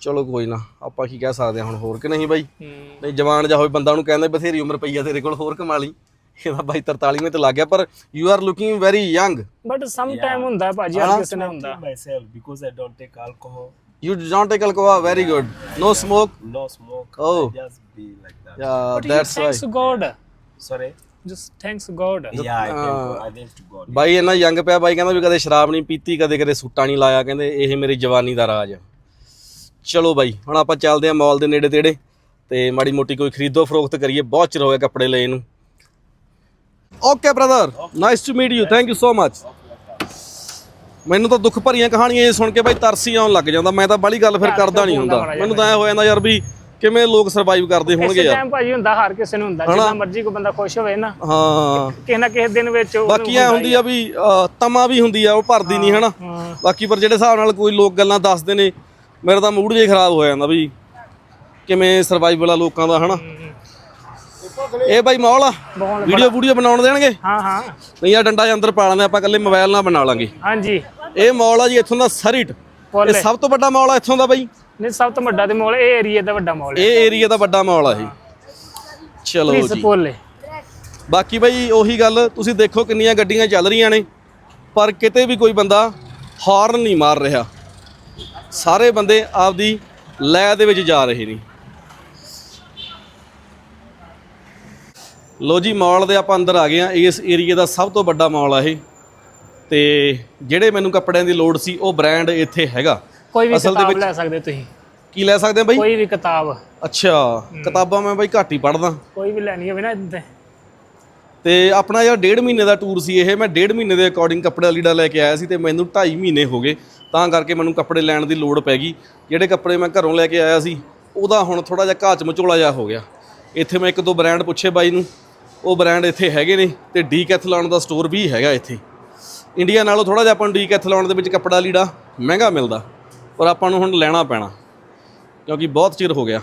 ਚਲੋ ਕੋਈ ਨਾ ਆਪਾਂ ਕੀ ਕਹਿ ਸਕਦੇ ਹਾਂ ਹੁਣ ਹੋਰ ਕਿ ਨਹੀਂ ਬਾਈ ਨਹੀਂ ਜਵਾਨ ਜਾ ਹੋਵੇ ਬੰਦਾ ਨੂੰ ਕਹਿੰਦਾ ਬਥੇਰੀ ਉਮਰ ਪਈ ਆ ਤੇਰੇ ਕੋਲ ਹੋਰ ਕਮਾ ਲਈ ਇਹਦਾ ਬਾਈ 43ਵੇਂ ਤੇ ਲੱਗ ਗਿਆ ਪਰ you are looking very young but some time ਹੁੰਦਾ ਭਾਜੀ ਹਰ ਕਿਸੇ ਨਾਲ ਹੁੰਦਾ myself because i don't take alcohol you don't take alcohol very good no smoke no smoke oh just be like that. Yeah that's why thanks God Sorry? Just thanks God Yeah, I thank God. I thank to God. ਬਾਈ ਇੰਨਾ young ਪਿਆ ਬਾਈ ਕਹਿੰਦਾ ਵੀ ਕਦੇ ਸ਼ਰਾਬ ਨਹੀਂ ਪੀਤੀ ਕਦੇ ਕਦੇ ਸੂਟਾ ਨਹੀਂ ਲਾਇਆ ਕਹਿੰਦੇ ਇਹ ਮੇਰੀ ਜਵਾਨੀ ਦਾ ਰਾਜ ਆ ਚਲੋ ਬਾਈ ਹੁਣ ਆਪਾਂ ਚੱਲਦੇ ਆ ਮਾਲ ਦੇ ਨੇੜੇ ਤੇੜੇ ਤੇ ਮਾੜੀ ਮੋਟੀ ਕੋਈ ਖਰੀਦੋ ਫਰੋਖਤ ਕਰੀਏ ਬਹੁਤ ਚਿਰ ਹੋ ਗਿਆ ਕੱਪੜੇ ਲਏ ਨੂੰ okay brother nice to meet you thank you so much ਮੈਨੂੰ ਤਾਂ ਦੁੱਖ ਭਰੀਆਂ ਕਹਾਣੀਆਂ ਇਹ ਸੁਣ ਕੇ ਬਾਈ ਤਰਸ ਆਉਣ ਲੱਗ ਜਾਂਦਾ ਮੈਂ ਤਾਂ ਬਾਲੀ ਗੱਲ ਫਿਰ ਕਰਦਾ ਨਹੀਂ ਹੁੰਦਾ ਮੈਨੂੰ ਤਾਂ ਐ ਹੋ ਜਾਂਦਾ ਯਾਰ ਵੀ ਕਿਵੇਂ ਲੋਕ ਸਰਵਾਈਵ ਕਰਦੇ ਹੋਣਗੇ ਯਾਰ? ਟਾਈਮ ਭਾਜੀ ਹੁੰਦਾ ਹਰ ਕਿਸੇ ਨੂੰ ਹੁੰਦਾ ਜਿੰਨਾ ਮਰਜ਼ੀ ਕੋਈ ਬੰਦਾ ਖੁਸ਼ ਹੋਵੇ ਨਾ। ਹਾਂ। ਕਿਸੇ ਨਾ ਕਿਸੇ ਦਿਨ ਵਿੱਚ ਬਾਕੀ ਐ ਹੁੰਦੀ ਆ। ਵੀ ਤਮਾ ਵੀ ਹੁੰਦੀ ਆ ਉਹ ਭਰਦੀ ਨਹੀਂ ਹਨਾ। ਬਾਕੀ ਪਰ ਜਿਹੜੇ ਹਿਸਾਬ ਨਾਲ ਕੋਈ ਲੋਕ ਗੱਲਾਂ ਦੱਸਦੇ ਨੇ ਮੇਰਾ ਤਾਂ ਮੂਡ ਹੀ ਖਰਾਬ ਹੋ ਜਾਂਦਾ ਵੀ ਕਿਵੇਂ ਸਰਵਾਈਵਲ ਆ ਲੋਕਾਂ ਦਾ ਹਨਾ? ਇਹ ਬਾਈ ਮੌਲ ਆ? ਵੀਡੀਓ ਵੀਡੀਓ ਬਣਾਉਣ ਦੇਣਗੇ? ਹਾਂ ਹਾਂ। ਨਹੀਂ ਆ ਡੰਡਾ ਅੰਦਰ ਪਾ ਲੈਂਦੇ ਆਪਾਂ ਇਕੱਲੇ ਮੋਬਾਈਲ ਨਾਲ ਬਣਾ ਲਾਂਗੇ। ਹਾਂਜੀ। ਇਹ ਮੌਲ ਆ ਜੀ ਇੱਥੋਂ ਦਾ ਸਰਿਟ। ਇਹ ਸਭ ਤੋਂ ਵੱਡਾ ਮੌਲ ਆ ਇੱਥੋਂ ਦਾ ਬਾਈ। ਨਹੀਂ ਸਭ ਤੋਂ ਵੱਡਾ ਤੇ ਮੋਲ ਇਹ ਏਰੀਆ ਦਾ ਵੱਡਾ ਮੋਲ ਹੈ। ਇਹ ਏਰੀਆ ਦਾ ਵੱਡਾ ਮੌਲ ਆ ਇਹ। ਚਲੋ ਜੀ। ਪੋਲੇ। ਬਾਕੀ ਬਈ ਉਹੀ ਗੱਲ ਤੁਸੀਂ ਦੇਖੋ ਕਿੰਨੀਆਂ ਗੱਡੀਆਂ ਚੱਲ ਰਹੀਆਂ ਨੇ ਪਰ ਕਿਤੇ ਵੀ ਕੋਈ ਬੰਦਾ ਹਾਰਨ ਨਹੀਂ ਮਾਰ ਰਿਹਾ। ਸਾਰੇ ਬੰਦੇ ਆਪਦੀ ਲੈ ਦੇ ਵਿੱਚ ਜਾ ਰਹੇ ਨੇ। ਲੋ ਜੀ ਮਾਲ ਦੇ ਆਪਾਂ ਅੰਦਰ ਆ ਗਏ ਆ ਇਸ ਏਰੀਆ ਦਾ ਸਭ ਤੋਂ ਵੱਡਾ ਮਾਲ ਆ ਇਹ। ਤੇ ਜਿਹੜੇ ਮੈਨੂੰ ਕੱਪੜਿਆਂ ਦੀ ਲੋੜ ਸੀ ਉਹ ਬ੍ਰਾਂਡ ਇੱਥੇ ਹੈਗਾ। ਕੋਈ ਵੀ ਅਸਲ ਦੇ ਕਿਤਾਬ ਵਿੱਚ- ਲੈ ਸਕਦੇ ਤੁਸੀਂ। ਕੀ ਲੈ ਸਕਦੇ ਆ ਬਈ? ਕੋਈ ਵੀ ਕਿਤਾਬ। ਅੱਛਾ ਕਿਤਾਬਾਂ ਮੈਂ ਬਈ ਘੱਟ ਹੀ ਪੜ੍ਹਦਾ। ਕੋਈ ਵੀ ਲੈਣੀ ਹੋਵੇ ਨਾ ਇੱਥੇ ਤੇ। ਆਪਣਾ ਯਾਰ ਡੇਢ ਮਹੀਨੇ ਦਾ ਟੂਰ ਸੀ ਇਹ। ਮੈਂ ਡੇਢ ਮਹੀਨੇ ਦੇ ਅਕੋਰਡਿੰਗ ਕੱਪੜੇ ਲੀੜਾ ਲੈ ਕੇ ਆਇਆ ਸੀ ਤੇ ਮੈਨੂੰ 2.5 ਮਹੀਨੇ ਹੋ ਗਏ। ਤਾਂ ਕਰਕੇ ਮੈਨੂੰ ਕੱਪੜੇ ਲੈਣ ਦੀ ਲੋੜ ਪੈ ਗਈ। ਜਿਹੜੇ ਕੱਪੜੇ ਮੈਂ ਘਰੋਂ ਲੈ ਕੇ ਆਇਆ ਸੀ ਉਹਦਾ ਹੁਣ ਥੋੜਾ ਜਿਹਾ ਘਾਚ ਮਚੋਲਾ ਜਿਹਾ ਹੋ ਗਿਆ। ਇੱਥੇ ਮੈਂ ਇੱਕ ਦੋ ਬ੍ਰਾਂਡ ਪੁੱਛੇ ਬਾਈ ਨੂੰ। ਉਹ ਬ੍ਰਾਂਡ ਇੱਥੇ ਹੈਗੇ ਨੇ ਤੇ ਡੀਕੈਥਲੌਨ ਦਾ ਸਟੋਰ ਵੀ ਹੈਗਾ ਇੱਥੇ। ਇੰਡੀਆ ਨਾਲੋਂ ਥੋੜਾ ਜਿਹਾ ਆਪਾਂ ਨੂੰ ਡੀਕੈਥਲੌਨ ਦੇ ਵਿੱਚ ਕੱਪੜਾ ਲੀੜਾ ਮਹਿੰਗਾ ਮਿਲਦਾ। ਪਰ ਆਪਾਂ ਨੂੰ ਹੁਣ ਲੈਣਾ ਪੈਣਾ ਕਿਉਂਕਿ ਬਹੁਤ ਚਿਰ ਹੋ ਗਿਆ।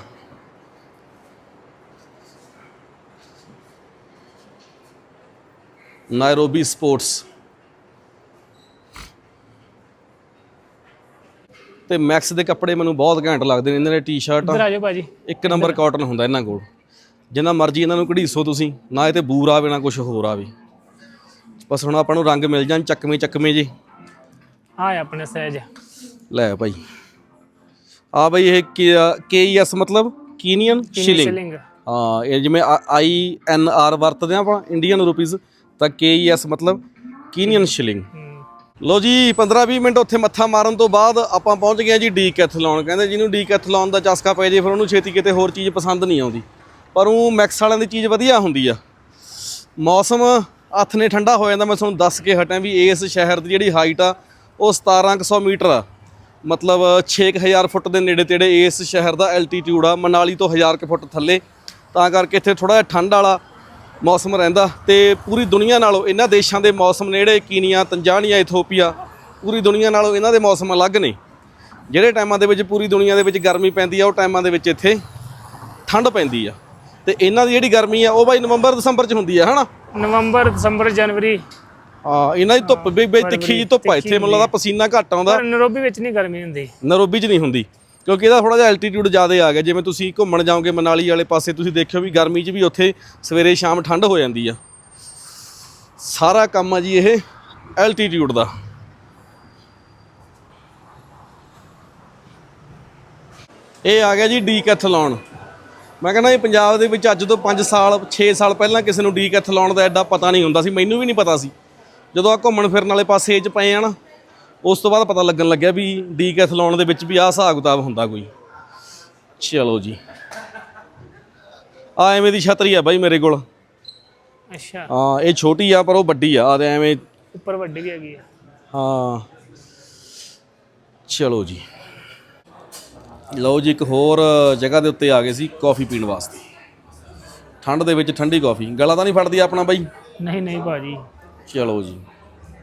ਨਾਇਰੋਬੀ ਸਪੋਰਟਸ ਤੇ ਮੈਕਸ ਦੇ ਕੱਪੜੇ ਮੈਨੂੰ ਬਹੁਤ ਘੈਂਟ ਲੱਗਦੇ ਨੇ ਇਹਨਾਂ ਦੇ ਟੀ-ਸ਼ਰਟ ਇੱਧਰ ਆ ਜਾਓ ਭਾਜੀ। ਇੱਕ ਨੰਬਰ ਕਾਟਨ ਹੁੰਦਾ ਇਹਨਾਂ ਕੋਲ। ਜਿੰਨਾ ਮਰਜ਼ੀ ਇਹਨਾਂ ਨੂੰ ਘੜੀਸੋ ਤੁਸੀਂ ਨਾ ਇਹ ਤੇ ਬੂਰ ਆਵੇ ਨਾ ਕੁਝ ਹੋਰ ਆਵੇ। ਬਸ ਹੁਣ ਆਪਾਂ ਨੂੰ ਰੰਗ ਮਿਲ ਜਾਣ ਚੱਕਵੇਂ ਚੱਕਵੇਂ ਜੇ ਇਹ ਆਪਣੇ ਸਹਿਜ ਲੈ ਭਾਈ। ਆ ਬਈ ਇਹ ਕੇਐਸ ਮਤਲਬ ਕੀਨੀਅਨ ਸ਼ਿਲਿੰਗ ਹਾਂ ਇਹ ਜਿਵੇਂ ਆਈ ਐਨ ਆਰ ਵਰਤਦੇ ਆਪਾਂ ਇੰਡੀਅਨ ਰੁਪੀਸ ਤਾਂ ਕੇਐਸ ਮਤਲਬ ਕੀਨੀਅਨ ਸ਼ਿਲਿੰਗ ਲੋ ਜੀ 15-20 ਮਿੰਟ ਉੱਥੇ ਮੱਥਾ ਮਾਰਨ ਤੋਂ ਬਾਅਦ ਆਪਾਂ ਪਹੁੰਚ ਗਏ ਜੀ ਡੀ ਕੈਥਲੌਨ ਕਹਿੰਦੇ ਜਿਹਨੂੰ ਡੀ ਕੈਥਲੌਨ ਦਾ ਚਸਕਾ ਪੈ ਜੇ ਫਿਰ ਉਹਨੂੰ ਛੇਤੀ ਕਿਤੇ ਹੋਰ ਚੀਜ਼ ਪਸੰਦ ਨਹੀਂ ਆਉਂਦੀ। ਪਰ ਉਹ ਮੈਕਸ ਵਾਲਿਆਂ ਦੀ ਚੀਜ਼ ਵਧੀਆ ਹੁੰਦੀ ਆ। ਮੌਸਮ ਹੱਥ ਨੇ ਠੰਡਾ ਹੋ ਜਾਂਦਾ ਮੈਂ ਤੁਹਾਨੂੰ ਦੱਸ ਕੇ ਹਟਾਂ ਵੀ ਇਸ ਸ਼ਹਿਰ ਦੀ ਜਿਹੜੀ ਹਾਈਟ ਆ ਉਹ 1700 ਮੀਟਰ ਆ। ਮਤਲਬ 6000 ਫੁੱਟ ਦੇ ਨੇੜੇ ਤੇੜੇ ਇਸ ਸ਼ਹਿਰ ਦਾ ਐਲਟੀਟਿਊਡ ਆ, ਮਨਾਲੀ ਤੋਂ 1000 ਕੁ ਫੁੱਟ ਥੱਲੇ। ਤਾਂ ਕਰਕੇ ਇੱਥੇ ਥੋੜਾ ਜਿਹਾ ਠੰਡ ਵਾਲਾ ਮੌਸਮ ਰਹਿੰਦਾ ਤੇ ਪੂਰੀ ਦੁਨੀਆ ਨਾਲੋਂ ਇਹਨਾਂ ਦੇਸ਼ਾਂ ਦੇ ਮੌਸਮ ਨੇੜੇ ਕੀਨੀਆ, ਤੰਜਾਨੀਆ, ਇਥੋਪੀਆ, ਪੂਰੀ ਦੁਨੀਆ ਨਾਲੋਂ ਇਹਨਾਂ ਦੇ ਮੌਸਮ ਅਲੱਗ ਨੇ। ਜਿਹੜੇ ਟਾਈਮਾਂ ਦੇ ਵਿੱਚ ਪੂਰੀ ਦੁਨੀਆ ਦੇ ਵਿੱਚ ਗਰਮੀ ਪੈਂਦੀ ਆ, ਉਹ ਟਾਈਮਾਂ ਦੇ ਵਿੱਚ ਇੱਥੇ ਠੰਡ ਪੈਂਦੀ ਆ। ਤੇ ਇਹਨਾਂ ਦੀ ਜਿਹੜੀ ਗਰਮੀ ਆ, ਉਹ ਬਾਈ ਨਵੰਬਰ ਦਸੰਬਰ ਚ ਹੁੰਦੀ ਆ, ਹਨਾ? ਨਵੰਬਰ ਦਸੰਬਰ ਜਨਵਰੀ। ਹਾਂ ਇਹਨਾਂ ਦੀ ਧੁੱਪ ਵੀ ਬਈ ਤਿੱਖੀ ਜਿਹੀ ਧੁੱਪ ਆ ਇੱਥੇ ਮੈਨੂੰ ਲੱਗਦਾ ਪਸੀਨਾ ਘੱਟ ਆਉਂਦਾ। ਪਰ ਨਰੋਬੀ ਵਿੱਚ ਨਹੀਂ ਗਰਮੀ ਹੁੰਦੀ। ਨਰੋਬੀ 'ਚ ਨਹੀਂ ਹੁੰਦੀ ਕਿਉਂਕਿ ਇਹਦਾ ਥੋੜਾ ਜਿਹਾ ਐਲਟੀਟਿਊਡ ਜ਼ਿਆਦਾ ਆ ਗਿਆ। ਜਿਵੇਂ ਤੁਸੀਂ ਘੁੰਮਣ ਜਾਓਗੇ ਮਨਾਲੀ ਵਾਲੇ ਪਾਸੇ ਤੁਸੀਂ ਦੇਖਿਓ ਵੀ ਗਰਮੀ 'ਚ ਵੀ ਉੱਥੇ ਸਵੇਰੇ ਸ਼ਾਮ ਠੰਡ ਹੋ ਜਾਂਦੀ ਆ। ਸਾਰਾ ਕੰਮ ਆ ਜੀ ਇਹ ਐਲਟੀਟਿਊਡ ਦਾ। ਇਹ ਆ ਗਿਆ ਜੀ ਡੀਕੈਥਲੌਨ ਮੈਂ ਕਹਿੰਦਾ ਇਹ ਪੰਜਾਬ ਦੇ ਵਿੱਚ ਅੱਜ ਤੋਂ 5 ਸਾਲ 6 ਸਾਲ ਪਹਿਲਾਂ ਕਿਸੇ ਨੂੰ ਡੀਕੈਥਲੌਨ ਦਾ ਐਡਾ ਪਤਾ ਨਹੀਂ ਹੁੰਦਾ ਸੀ ਮੈਨੂੰ ਵੀ ਨਹੀਂ ਪਤਾ ਸੀ। ਜਦੋਂ ਆ ਘੁੰਮਣ ਫਿਰਨ ਵਾਲੇ ਪਾਸੇ 'ਚ ਪਏ ਆ ਨਾ ਉਸ ਤੋਂ ਬਾਅਦ ਪਤਾ ਲੱਗਣ ਲੱਗਿਆ ਵੀ ਡੀਕੈਥਲੌਨ ਦੇ ਵਿੱਚ ਵੀ ਆਹ ਹਿਸਾਬ ਕਿਤਾਬ ਹੁੰਦਾ ਕੋਈ। ਚਲੋ ਜੀ। ਆ ਐਵੇਂ ਦੀ ਛਤਰੀ ਆ ਬਾਈ ਮੇਰੇ ਕੋਲ। ਅੱਛਾ। ਹਾਂ ਇਹ ਛੋਟੀ ਆ ਪਰ ਉਹ ਵੱਡੀ ਆ ਆ ਤੇ ਐਵੇਂ ਉੱਪਰ ਵੱਡੀ ਵੀ ਹੈਗੀ ਆ। ਹਾਂ। ਚਲੋ ਜੀ। ਲਓ ਜੀ ਇੱਕ ਹੋਰ ਜਗ੍ਹਾ ਦੇ ਉੱਤੇ ਆ ਗਏ ਸੀ ਕਾਫੀ ਪੀਣ ਵਾਸਤੇ। ਠੰਡ ਦੇ ਵਿੱਚ ਠੰਡੀ ਕਾਫੀ। ਗਲਾ ਤਾਂ ਨਹੀਂ ਫੜਦੀ ਆਪਣਾ ਬਾਈ? ਨਹੀਂ ਨਹੀਂ ਭਾਜੀ। ਚਲੋ ਜੀ।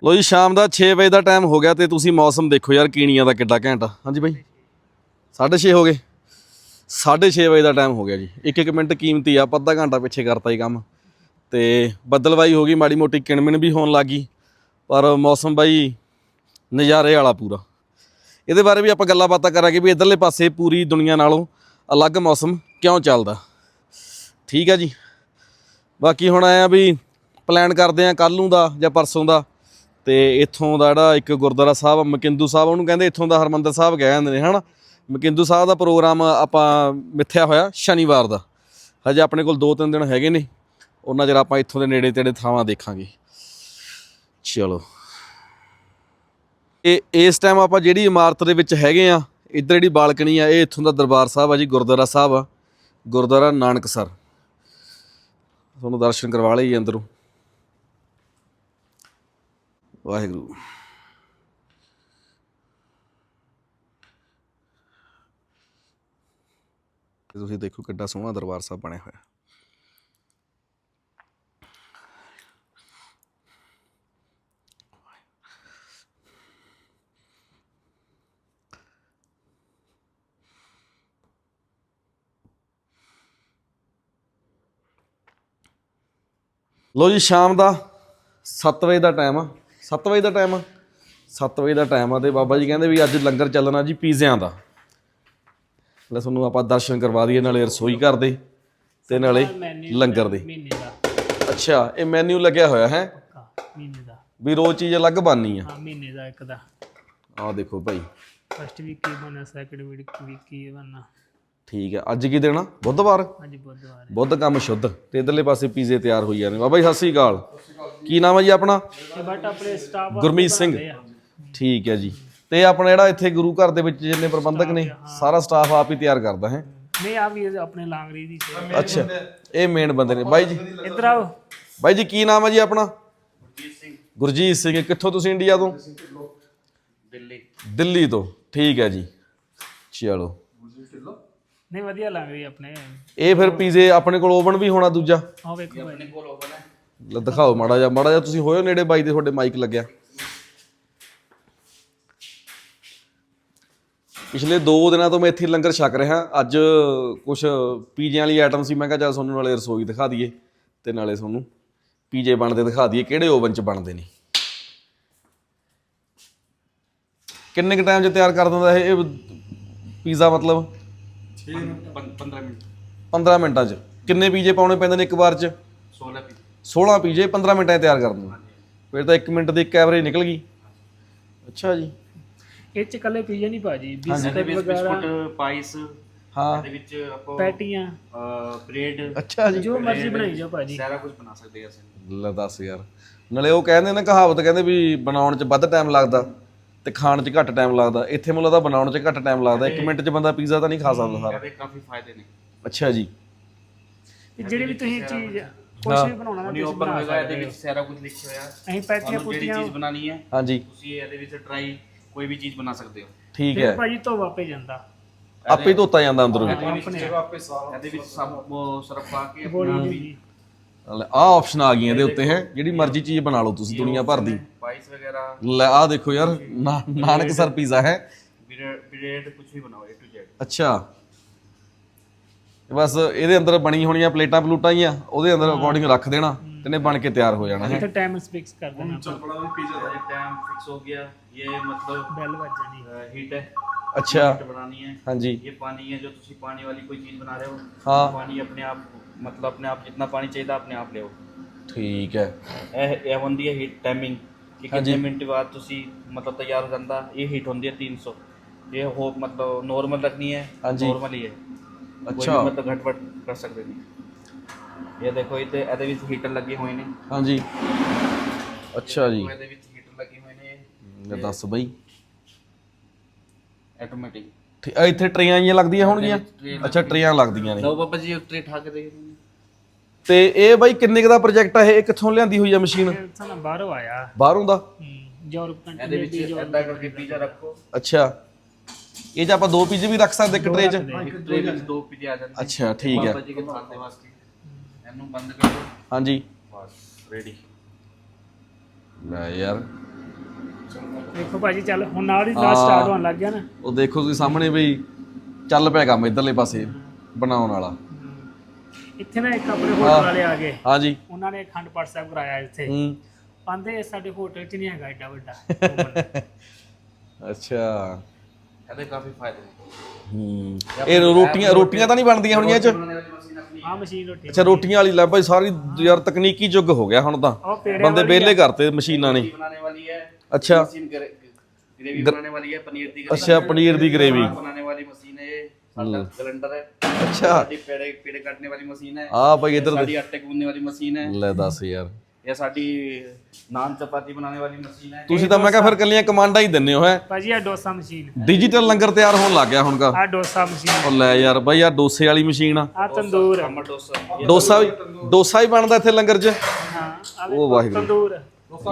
ਲੋ ਜੀ, ਸ਼ਾਮ ਦਾ 6 ਵਜੇ ਦਾ ਟਾਈਮ ਹੋ ਗਿਆ ਤੇ ਤੁਸੀਂ ਮੌਸਮ ਦੇਖੋ ਯਾਰ ਕੀਣੀਆਂ ਦਾ ਕਿੱਡਾ ਘੈਂਟ ਆ। ਹਾਂਜੀ ਬਾਈ। 6:30 ਹੋ ਗਏ। 6:30 ਵਜੇ ਦਾ ਟਾਈਮ ਹੋ ਗਿਆ ਜੀ। ਇੱਕ ਇੱਕ ਮਿੰਟ ਕੀਮਤੀ ਆ, ਆਪਾਂ ਅੱਧਾ ਘੰਟਾ ਪਿੱਛੇ ਕਰਤਾ ਹੀ ਕੰਮ। ਤੇ ਬੱਦਲਵਾਈ ਹੋ ਗਈ, ਮਾੜੀ ਮੋਟੀ ਕਿਣਮਿਣ ਵੀ ਹੋਣ ਲੱਗੀ ਪਰ ਮੌਸਮ ਬਾਈ, ਨਜ਼ਾਰੇ ਵਾਲਾ ਪੂਰਾ। ਇਹਦੇ ਬਾਰੇ ਵੀ ਆਪਾਂ ਗੱਲਾਂ ਬਾਤਾਂ ਕਰਾਂਗੇ ਵੀ ਇਧਰਲੇ ਪਾਸੇ ਪੂਰੀ ਦੁਨੀਆ ਨਾਲੋਂ ਅਲੱਗ ਮੌਸਮ ਕਿਉਂ ਚੱਲਦਾ। ਠੀਕ ਆ ਜੀ। ਬਾਕੀ ਹੁਣ ਆਇਆ ਵੀ ਪਲਾਨ ਕਰਦੇ ਆ ਕੱਲ ਨੂੰ ਦਾ ਜਾਂ ਪਰਸੋਂ ਦਾ। ਤੇ ਇੱਥੋਂ ਦਾ ਜਿਹੜਾ ਇੱਕ ਗੁਰਦੁਆਰਾ ਸਾਹਿਬ ਆ, ਮਕਿੰਦੂ ਸਾਹਿਬ ਉਹਨੂੰ ਕਹਿੰਦੇ ਇੱਥੋਂ ਦਾ ਹਰਮੰਦਰ ਸਾਹਿਬ ਕਹਿ ਜਾਂਦੇ ਨੇ ਹਨਾ? ਮਕਿੰਦੂ ਸਾਹਿਬ ਦਾ ਪ੍ਰੋਗਰਾਮ ਆਪਾਂ ਮਿੱਥਿਆ ਹੋਇਆ ਸ਼ਨੀਵਾਰ ਦਾ। ਹਜੇ ਆਪਣੇ ਕੋਲ 2-3 ਦਿਨ ਹੈਗੇ ਨੇ। ਉਹਨਾਂ ਚਿਰ ਆਪਾਂ ਇੱਥੋਂ ਦੇ ਨੇੜੇ ਤੇੜੇ ਥਾਵਾਂ ਦੇਖਾਂਗੇ। ਚਲੋ। ਇਹ ਇਸ ਟਾਈਮ ਆਪਾਂ ਜਿਹੜੀ ਇਮਾਰਤ ਦੇ ਵਿੱਚ ਹੈਗੇ ਆ ਇੱਧਰ ਜਿਹੜੀ ਬਾਲਕਨੀ ਆ ਇਹ ਇੱਥੋਂ ਦਾ ਦਰਬਾਰ ਸਾਹਿਬ ਆ ਜੀ ਗੁਰਦੁਆਰਾ ਸਾਹਿਬ ਆ ਗੁਰਦੁਆਰਾ ਨਾਨਕਸਰ। ਤੁਹਾਨੂੰ ਦਰਸ਼ਨ ਕਰਵਾ ਲਏ ਜੀ ਅੰਦਰੋਂ। ਵਾਹਿਗੁਰੂ। ਤੁਸੀਂ ਦੇਖੋ ਕਿੱਡਾ ਸੋਹਣਾ ਦਰਬਾਰ ਸਾਹਿਬ ਬਣਿਆ ਹੋਇਆ। ਲੋ ਜੀ, ਸ਼ਾਮ ਦਾ 7 ਵਜੇ ਦਾ ਟਾਈਮ ਆ। 7 ਵਜੇ ਦਾ ਟਾਈਮ ਆ। 7 ਵਜੇ ਦਾ ਟਾਈਮ ਆ ਤੇ ਬਾਬਾ ਜੀ ਕਹਿੰਦੇ ਵੀ ਅੱਜ ਲੰਗਰ ਚੱਲਣਾ ਜੀ ਪੀਜ਼ਿਆਂ ਦਾ। ਲੈ ਤੁਹਾਨੂੰ ਆਪਾਂ ਦਰਸ਼ਨ ਕਰਵਾ ਦਈਏ ਨਾਲੇ ਰਸੋਈ ਘਰ ਦੇ ਤੇ ਨਾਲੇ ਲੰਗਰ ਦੇ। ਮਹੀਨੇ ਦਾ। ਅੱਛਾ ਇਹ ਮੈਨੂ ਲੱਗਿਆ ਹੋਇਆ ਹੈ? ਮਹੀਨੇ ਦਾ। ਵੀ ਰੋਜ਼ ਚੀਜ਼ ਅਲੱਗ ਬਣਨੀ ਆ। ਹਾਂ ਮਹੀਨੇ ਦਾ ਇੱਕ ਦਾ। ਆਹ ਦੇਖੋ ਭਾਈ। ਫਸਟ ਵੀਕ ਕੀ ਬਣਾ ਸੈਕੰਡ ਵੀਕ ਵੀਕ ਕੀ ਬਣਾ ਠੀਕ ਹੈ। ਅੱਜ ਕੀ ਦੇਣਾ ਬੁੱਧਵਾਰ? ਅੱਜ ਬੁੱਧਵਾਰ ਬੁੱਧ ਕੰਮ ਸ਼ੁੱਧ। ਤੇ ਇਧਰਲੇ ਪਾਸੇ ਪੀਜ਼ੇ ਤਿਆਰ ਹੋਈ ਜਾਂਦੇ ਬਾਬਾ ਜੀ ਸਤਿ ਸ੍ਰੀ ਅਕਾਲ। ਕੀ ਨਾਮ ਹੈ ਜੀ ਆਪਣਾ? ਤੇ ਬਟ ਆਪਣੇ ਸਟਾਫ ਗੁਰਮੀਤ ਸਿੰਘ। ਠੀਕ ਹੈ ਜੀ। ਤੇ ਆਪਣਾ ਜਿਹੜਾ ਇੱਥੇ ਗੁਰੂ ਘਰ ਦੇ ਵਿੱਚ ਜਿੰਨੇ ਪ੍ਰਬੰਧਕ ਨੇ ਸਾਰਾ ਸਟਾਫ ਆਪ ਹੀ ਤਿਆਰ ਕਰਦਾ ਹੈ? ਨਹੀਂ ਆ ਵੀ ਆਪਣੇ ਲਾਂਗਰੀ ਦੀ ਸੇਵਾ। ਅੱਛਾ। ਇਹ ਮੇਨ ਬੰਦੇ ਨੇ। ਬਾਈ ਜੀ। ਇੱਧਰ ਆਓ। ਬਾਈ ਜੀ ਕੀ ਨਾਮ ਹੈ ਜੀ ਆਪਣਾ? ਗੁਰਜੀਤ ਸਿੰਘ। ਗੁਰਜੀਤ ਸਿੰਘ। ਕਿੱਥੋਂ ਤੁਸੀਂ ਇੰਡੀਆ ਤੋਂ? ਦਿੱਲੀ। ਦਿੱਲੀ ਤੋਂ। ਠੀਕ ਹੈ ਜੀ। ਚਲੋ। ਨਹੀਂ ਵਧੀਆ ਲੱਗ ਰਹੀ ਆਪਣੇ। ਇਹ ਫਿਰ ਪੀਜ਼ੇ ਆਪਣੇ ਕੋਲ ਓਵਨ ਵੀ ਹੋਣਾ ਦੂਜਾ। ਆਹ ਵੇਖੋ ਭਾਈ। ਲੈ ਦਿਖਾਓ ਮਾੜਾ ਜਿਹਾ ਮਾੜਾ ਜਿਹਾ ਤੁਸੀਂ ਹੋਇਓ ਨੇੜੇ ਬਾਈ ਦੇ ਤੁਹਾਡੇ ਮਾਈਕ ਲੱਗਿਆ। ਪਿਛਲੇ 2 ਦਿਨਾਂ ਤੋਂ ਮੈਂ ਇੱਥੇ ਲੰਗਰ ਛਕ ਰਿਹਾ ਅੱਜ ਕੁਝ ਪੀਜ਼ਿਆਂ ਵਾਲੀ ਆਈਟਮ ਸੀ ਮੈਂ ਕਿਹਾ ਚੱਲ ਤੁਹਾਨੂੰ ਨਾਲੇ ਰਸੋਈ ਦਿਖਾ ਦਈਏ ਤੇ ਨਾਲੇ ਤੁਹਾਨੂੰ ਪੀਜ਼ੇ ਬਣਦੇ ਦਿਖਾ ਦਈਏ ਕਿਹੜੇ ਓਵਨ 'ਚ ਬਣਦੇ ਨੇ। ਕਿੰਨੇ ਕੁ ਟਾਈਮ 'ਚ ਤਿਆਰ ਕਰ ਦਿੰਦਾ ਇਹ ਪੀਜ਼ਾ ਮਤਲਬ? 15 ਮਿੰਟ। 15 ਮਿੰਟਾਂ 'ਚ। ਕਿੰਨੇ ਪੀਜ਼ੇ ਪਾਉਣੇ ਪੈਂਦੇ ਨੇ ਇੱਕ ਵਾਰ 'ਚ? 16 ਪੀਸ 16 ਪੀਜੇ 15 ਮਿੰਟਾਂ 'ਚ ਤਿਆਰ ਕਰ ਦਿੰਦਾ ਫਿਰ ਤਾਂ 1 ਮਿੰਟ ਦੀ ਇੱਕ ਐਵਰੇਜ ਨਿਕਲ ਗਈ। ਅੱਛਾ ਜੀ। ਇਹ ਚ ਕੱਲੇ ਪੀਜੇ ਨਹੀਂ ਭਾਜੀ ਬਿਸਕਟ ਵਗੈਰਾ ਬਿਸਕੁਟ ਪਾਈਸ ਹਾਂ। ਇਹਦੇ ਵਿੱਚ ਆਪਾਂ ਪੈਟੀਆਂ। ਬ੍ਰੈਡ ਅੱਛਾ ਜੀ। ਜੋ ਮਰਜ਼ੀ ਬਣਾਈ ਜਾਓ ਭਾਜੀ ਸਾਰਾ ਕੁਝ ਬਣਾ ਸਕਦੇ ਹਾਂ ਅਸੀਂ। ਲੈ ਦੱਸ ਯਾਰ। ਨਾਲੇ ਉਹ ਕਹਿੰਦੇ ਨੇ ਕਹਾਵਤ ਕਹਿੰਦੇ ਵੀ ਬਣਾਉਣ 'ਚ ਵੱਧ ਟਾਈਮ ਲੱਗਦਾ। ਤੇ ਖਾਣ 'ਚ ਘੱਟ ਟਾਈਮ ਲੱਗਦਾ। ਇੱਥੇ ਮੈਨੂੰ ਲੱਗਦਾ ਬਣਾਉਣ 'ਚ ਘੱਟ ਟਾਈਮ ਲੱਗਦਾ। 1 ਮਿੰਟ 'ਚ ਬੰਦਾ ਪੀਜ਼ਾ ਤਾਂ ਨਹੀਂ ਖਾ ਸਕਦਾ ਸਾਰਾ। ਇਹਦੇ ਕਾਫੀ ਫਾਇਦੇ ਨੇ। ਅੱਛਾ ਜੀ। ਤੇ ਜਿਹੜੀ ਵੀ ਤੁਸੀਂ ਚੀਜ਼ ਕੁਝ ਵੀ ਬਣਾਉਣਾ ਨਾ ਨਹੀਂ ਤੁਸੀਂ ਓਪਨ ਬਣਾ ਹੋਏਗਾ ਇਹਦੇ ਵਿੱਚ ਸਾਰਾ ਕੁਝ ਲਿਖਿਆ ਹੋਇਆ। ਅਸੀਂ ਪੈਟੀਆਂ ਪੁੱਟੀਆਂ ਚੀਜ਼ ਬਣਾਉਣੀ ਹੈ ਹਾਂਜੀ। ਤੁਸੀਂ ਇਹਦੇ ਵਿੱਚ ਟਰਾਈ ਕੋਈ ਵੀ ਚੀਜ਼ ਬਣਾ ਸਕਦੇ ਹੋ। ਠੀਕ ਹੈ। ਭਾਜੀ ਤੋਂ ਵਾਪੇ ਜਾਂਦਾ। ਆਪੇ ਧੋਤਾ ਜਾਂਦਾ ਅੰਦਰੋਂ। ਆਪਣੇ ਇਹਦੇ ਵਿੱਚ ਸਭ ਸਰਫ ਪਾ ਕੇ ਆਪਣਾ ਜੀ ਆ ਆਪਸ਼ਨ ਆ ਗਈਆਂ ਇਹਦੇ ਉੱਤੇ ਹੈ ਜਿਹੜੀ ਮਰਜ਼ੀ ਚੀਜ਼ ਬਣਾ ਲਓ ਤੁਸੀਂ ਦੁਨੀਆ ਭਰ ਦੀ ਵਾਈਸ ਵਗੈਰਾ ਲੈ ਆ ਦੇਖੋ ਯਾਰ ਨਾ- ਨਾਨਕ ਸਰ ਪੀਜ਼ਾ ਹੈ ਬ੍ਰੈਡ ਕੁਝ ਵੀ ਬਣਾਓ A to Z ਅੱਛਾ ਬਸ ਇਹਦੇ ਅੰਦਰ ਬਣੀ ਹੋਣੀਆਂ ਪਲੇਟਾਂ ਪਲੂਟਾਂ ਹੀ ਆ ਉਹਦੇ ਅੰਦਰ ਅਕੋਰਡਿੰਗ ਰੱਖ ਦੇਣਾ ਤੇ ਨੇ ਬਣ ਕੇ ਤਿਆਰ ਹੋ ਜਾਣਾ ਹੈ ਇੱਥੇ ਟਾਈਮ ਫਿਕਸ ਕਰ ਦੇਣਾ ये टाइम फिक्स हो गया ये मतलब ਬੈਲ ਵੱਜ ਜਾਣੀ हीट है ਅੱਛਾ हीट बनानी है ਹਾਂਜੀ ये पानी है जो तुसी पानी वाली कोई चीज बना रहे हो हाँ। पानी अपने आप मतलब अपने आप जितना पानी चाहिए अपने आप ले ਠੀਕ ਹੈ ਇਹ ਇਹ ਹੁੰਦੀ ਹੈ ਹੀਟ ਟਾਈਮਿੰਗ ਕਿ ਕਿੰਨੇ ਮਿੰਟ ਬਾਅਦ ਤੁਸੀਂ ਮਤਲਬ ਤਿਆਰ ਹੋ ਜਾਂਦਾ ਇਹ ਹੀਟ ਹੁੰਦੀ ਹੈ 300 ਇਹ ਹੋ ਮਤਲਬ ਨੋਰਮਲ ਰੱਖਣੀ ਹੈ ਹਾਂਜੀ। ਨੋਰਮਲ ਹੀ ਹੈ ਅੱਛਾ। ਕੋਈ ਮਤਲਬ ਘਟਵਟ ਕਰ ਸਕਦੇ ਨਹੀਂ ਇਹ ਦੇਖੋ ਇੱਥੇ ਇਹਦੇ ਵਿੱਚ ਹੀਟਰ ਲੱਗੇ ਹੋਏ ਨੇ ਹਾਂਜੀ ਅੱਛਾ ਜੀ ਇਹਦੇ ਵਿੱਚ ਹੀਟਰ ਲੱਗੇ ਹੋਏ ਨੇ ਲੈ ਦੱਸ ਬਈ ਆਟੋਮੈਟਿਕ ਠੀ- ਆ ਇੱਥੇ ਟਰੇਆਂ ਜੀਆਂ ਲੱਗਦੀਆਂ ਹੋਣਗੀਆਂ? ਅੱਛਾ ਟਰੇਆਂ ਲੱਗਦੀਆਂ ਨੇ। ਲਓ ਬਾਬਾ ਜੀ ਉੱਤੇ ਠਾ ਕੇ ਦੇ। ਤੇ ਇਹ ਬਾਈ ਕਿੰਨੇ ਕੁ ਦਾ ਪ੍ਰੋਜੈਕਟ ਆ ਇਹ? ਇਹ ਕਿੱਥੋਂ ਲਿਆਂਦੀ ਹੋਈ ਆ ਮਸ਼ੀਨ? ਸਾਨੂੰ ਬਾਹਰੋਂ ਆਇਆ। ਬਾਹਰੋਂ ਦਾ? ਯੂਰਪ ਇਹਦੇ ਵਿੱਚ ਏਦਾਂ ਕਰਕੇ ਪੀਜ਼ਾ ਰੱਖੋ। ਅੱਛਾ। ਇਹ 'ਚ ਆਪਾਂ ਦੋ ਪੀਜ਼ੇ ਵੀ ਰੱਖ ਸਕਦੇ ਇੱਕ ਟਰੇ 'ਚ? ਇੱਕ ਟਰੇ ਵਿੱਚ ਦੋ ਪੀਜ਼ੇ ਆ ਜਾਂਦੇ। ਅੱਛਾ ਠੀਕ ਹੈ। ਬਾਬਾ ਜੀ ਕੇ ਖਾਣ ਦੇ ਵਾਸਤੇ। ਇਹਨੂੰ ਬੰਦ ਕਰ। ਦਿਓ ਹਾਂਜੀ। ਬਸ ਰੈਡੀ ਲੈ ਯਾਰ। ਦੇਖੋ ਭਾਜੀ ਚੱਲ ਹੁਣ ਨਾਲ ਹੀ ਨਾਲ ਸਟਾਰਟ ਹੋਣ ਲੱਗ ਗਿਆ ਨਾ। ਉਹ ਦੇਖੋ ਤੁਸੀਂ ਸਾਹਮਣੇ ਬਈ ਚੱਲ ਪਿਆ ਕੰਮ ਇਧਰਲੇ ਪਾਸੇ ਬਣਾਉਣ ਵਾਲਾ। ਇੱਥੇ ਨਾ ਇੱਕ ਆਪਣੇ ਹੋਟਲ ਵਾਲੇ ਆ ਗਏ। ਹਾਂਜੀ ਉਹਨਾਂ ਨੇ ਖੰਡ ਪਾਠ ਸਾਹਿਬ ਕਰਾਇਆ ਇੱਥੇ। ਹੂੰ। ਆਂਦੇ ਸਾਡੇ ਹੋਟਲ 'ਚ ਨਹੀਂ ਹੈਗਾ ਏਡਾ ਵੱਡਾ। ਅੱਛਾ। ਇਹਦੇ ਕਾਫੀ ਫਾਇਦੇ ਹੂੰ। ਇਹ ਰੋਟੀਆਂ ਰੋਟੀਆਂ ਤਾਂ ਨਹੀਂ ਬਣਦੀਆਂ ਹੋਣੀਆਂ 'ਚ? ਆ ਮਸ਼ੀਨ ਰੋਟੀ ਅੱਛਾ ਰੋਟੀਆਂ ਵਾਲੀ ਲੈ ਭਾਈ ਸਾਰੀ ਯਾਰ ਤਕਨੀਕੀ ਯੁੱਗ ਹੋ ਗਿਆ ਹੁਣ ਤਾਂ। ਬੰਦੇ ਵਾਲੀ ਕਰਤੇ ਮਸ਼ੀਨਾਂ ਨੇ। ਬਣਾਉਣੇ ਵਾਲੀ ਹੈ। अच्छा मशीन ग्रेवी बनाने वाली है पनीर की अच्छा पनीर की ग्रेवी बनाने वाली मशीन है ये सिलेंडर है अच्छा पेड़े पेड़े काटने वाली मशीन है हाँ भाई इधर साड़ी आटे गूंदने वाली मशीन है ले दस यार ਇਹ ਸਾਡੀ ਨਾਨ ਚਪਾਤੀ ਬਣਾਉਣ ਵਾਲੀ ਮਸ਼ੀਨ ਹੈ। ਤੁਸੀਂ ਤਾਂ ਮੈਂ ਕਿਹਾ ਫਿਰ ਕੱਲੀਆਂ ਕਮਾਂਡਾਂ ਹੀ ਦਿੰਨੇ ਹੋ ਹੈ? ਭਾਜੀ ਆ ਡੋਸਾ ਮਸ਼ੀਨ ਡਿਜੀਟਲ ਲੰਗਰ ਤਿਆਰ ਹੋਣ ਲੱਗ ਗਿਆ ਹੁਣ ਦਾ ਆ ਡੋਸਾ ਮਸ਼ੀਨ ਉਹ ਲੈ ਯਾਰ ਬਾਈ ਆ ਡੋਸੇ ਵਾਲੀ ਮਸ਼ੀਨ ਆ। ਆ ਤੰਦੂਰ ਡੋਸਾ। ਵੀ ਬਣਦਾ ਇੱਥੇ ਲੰਗਰ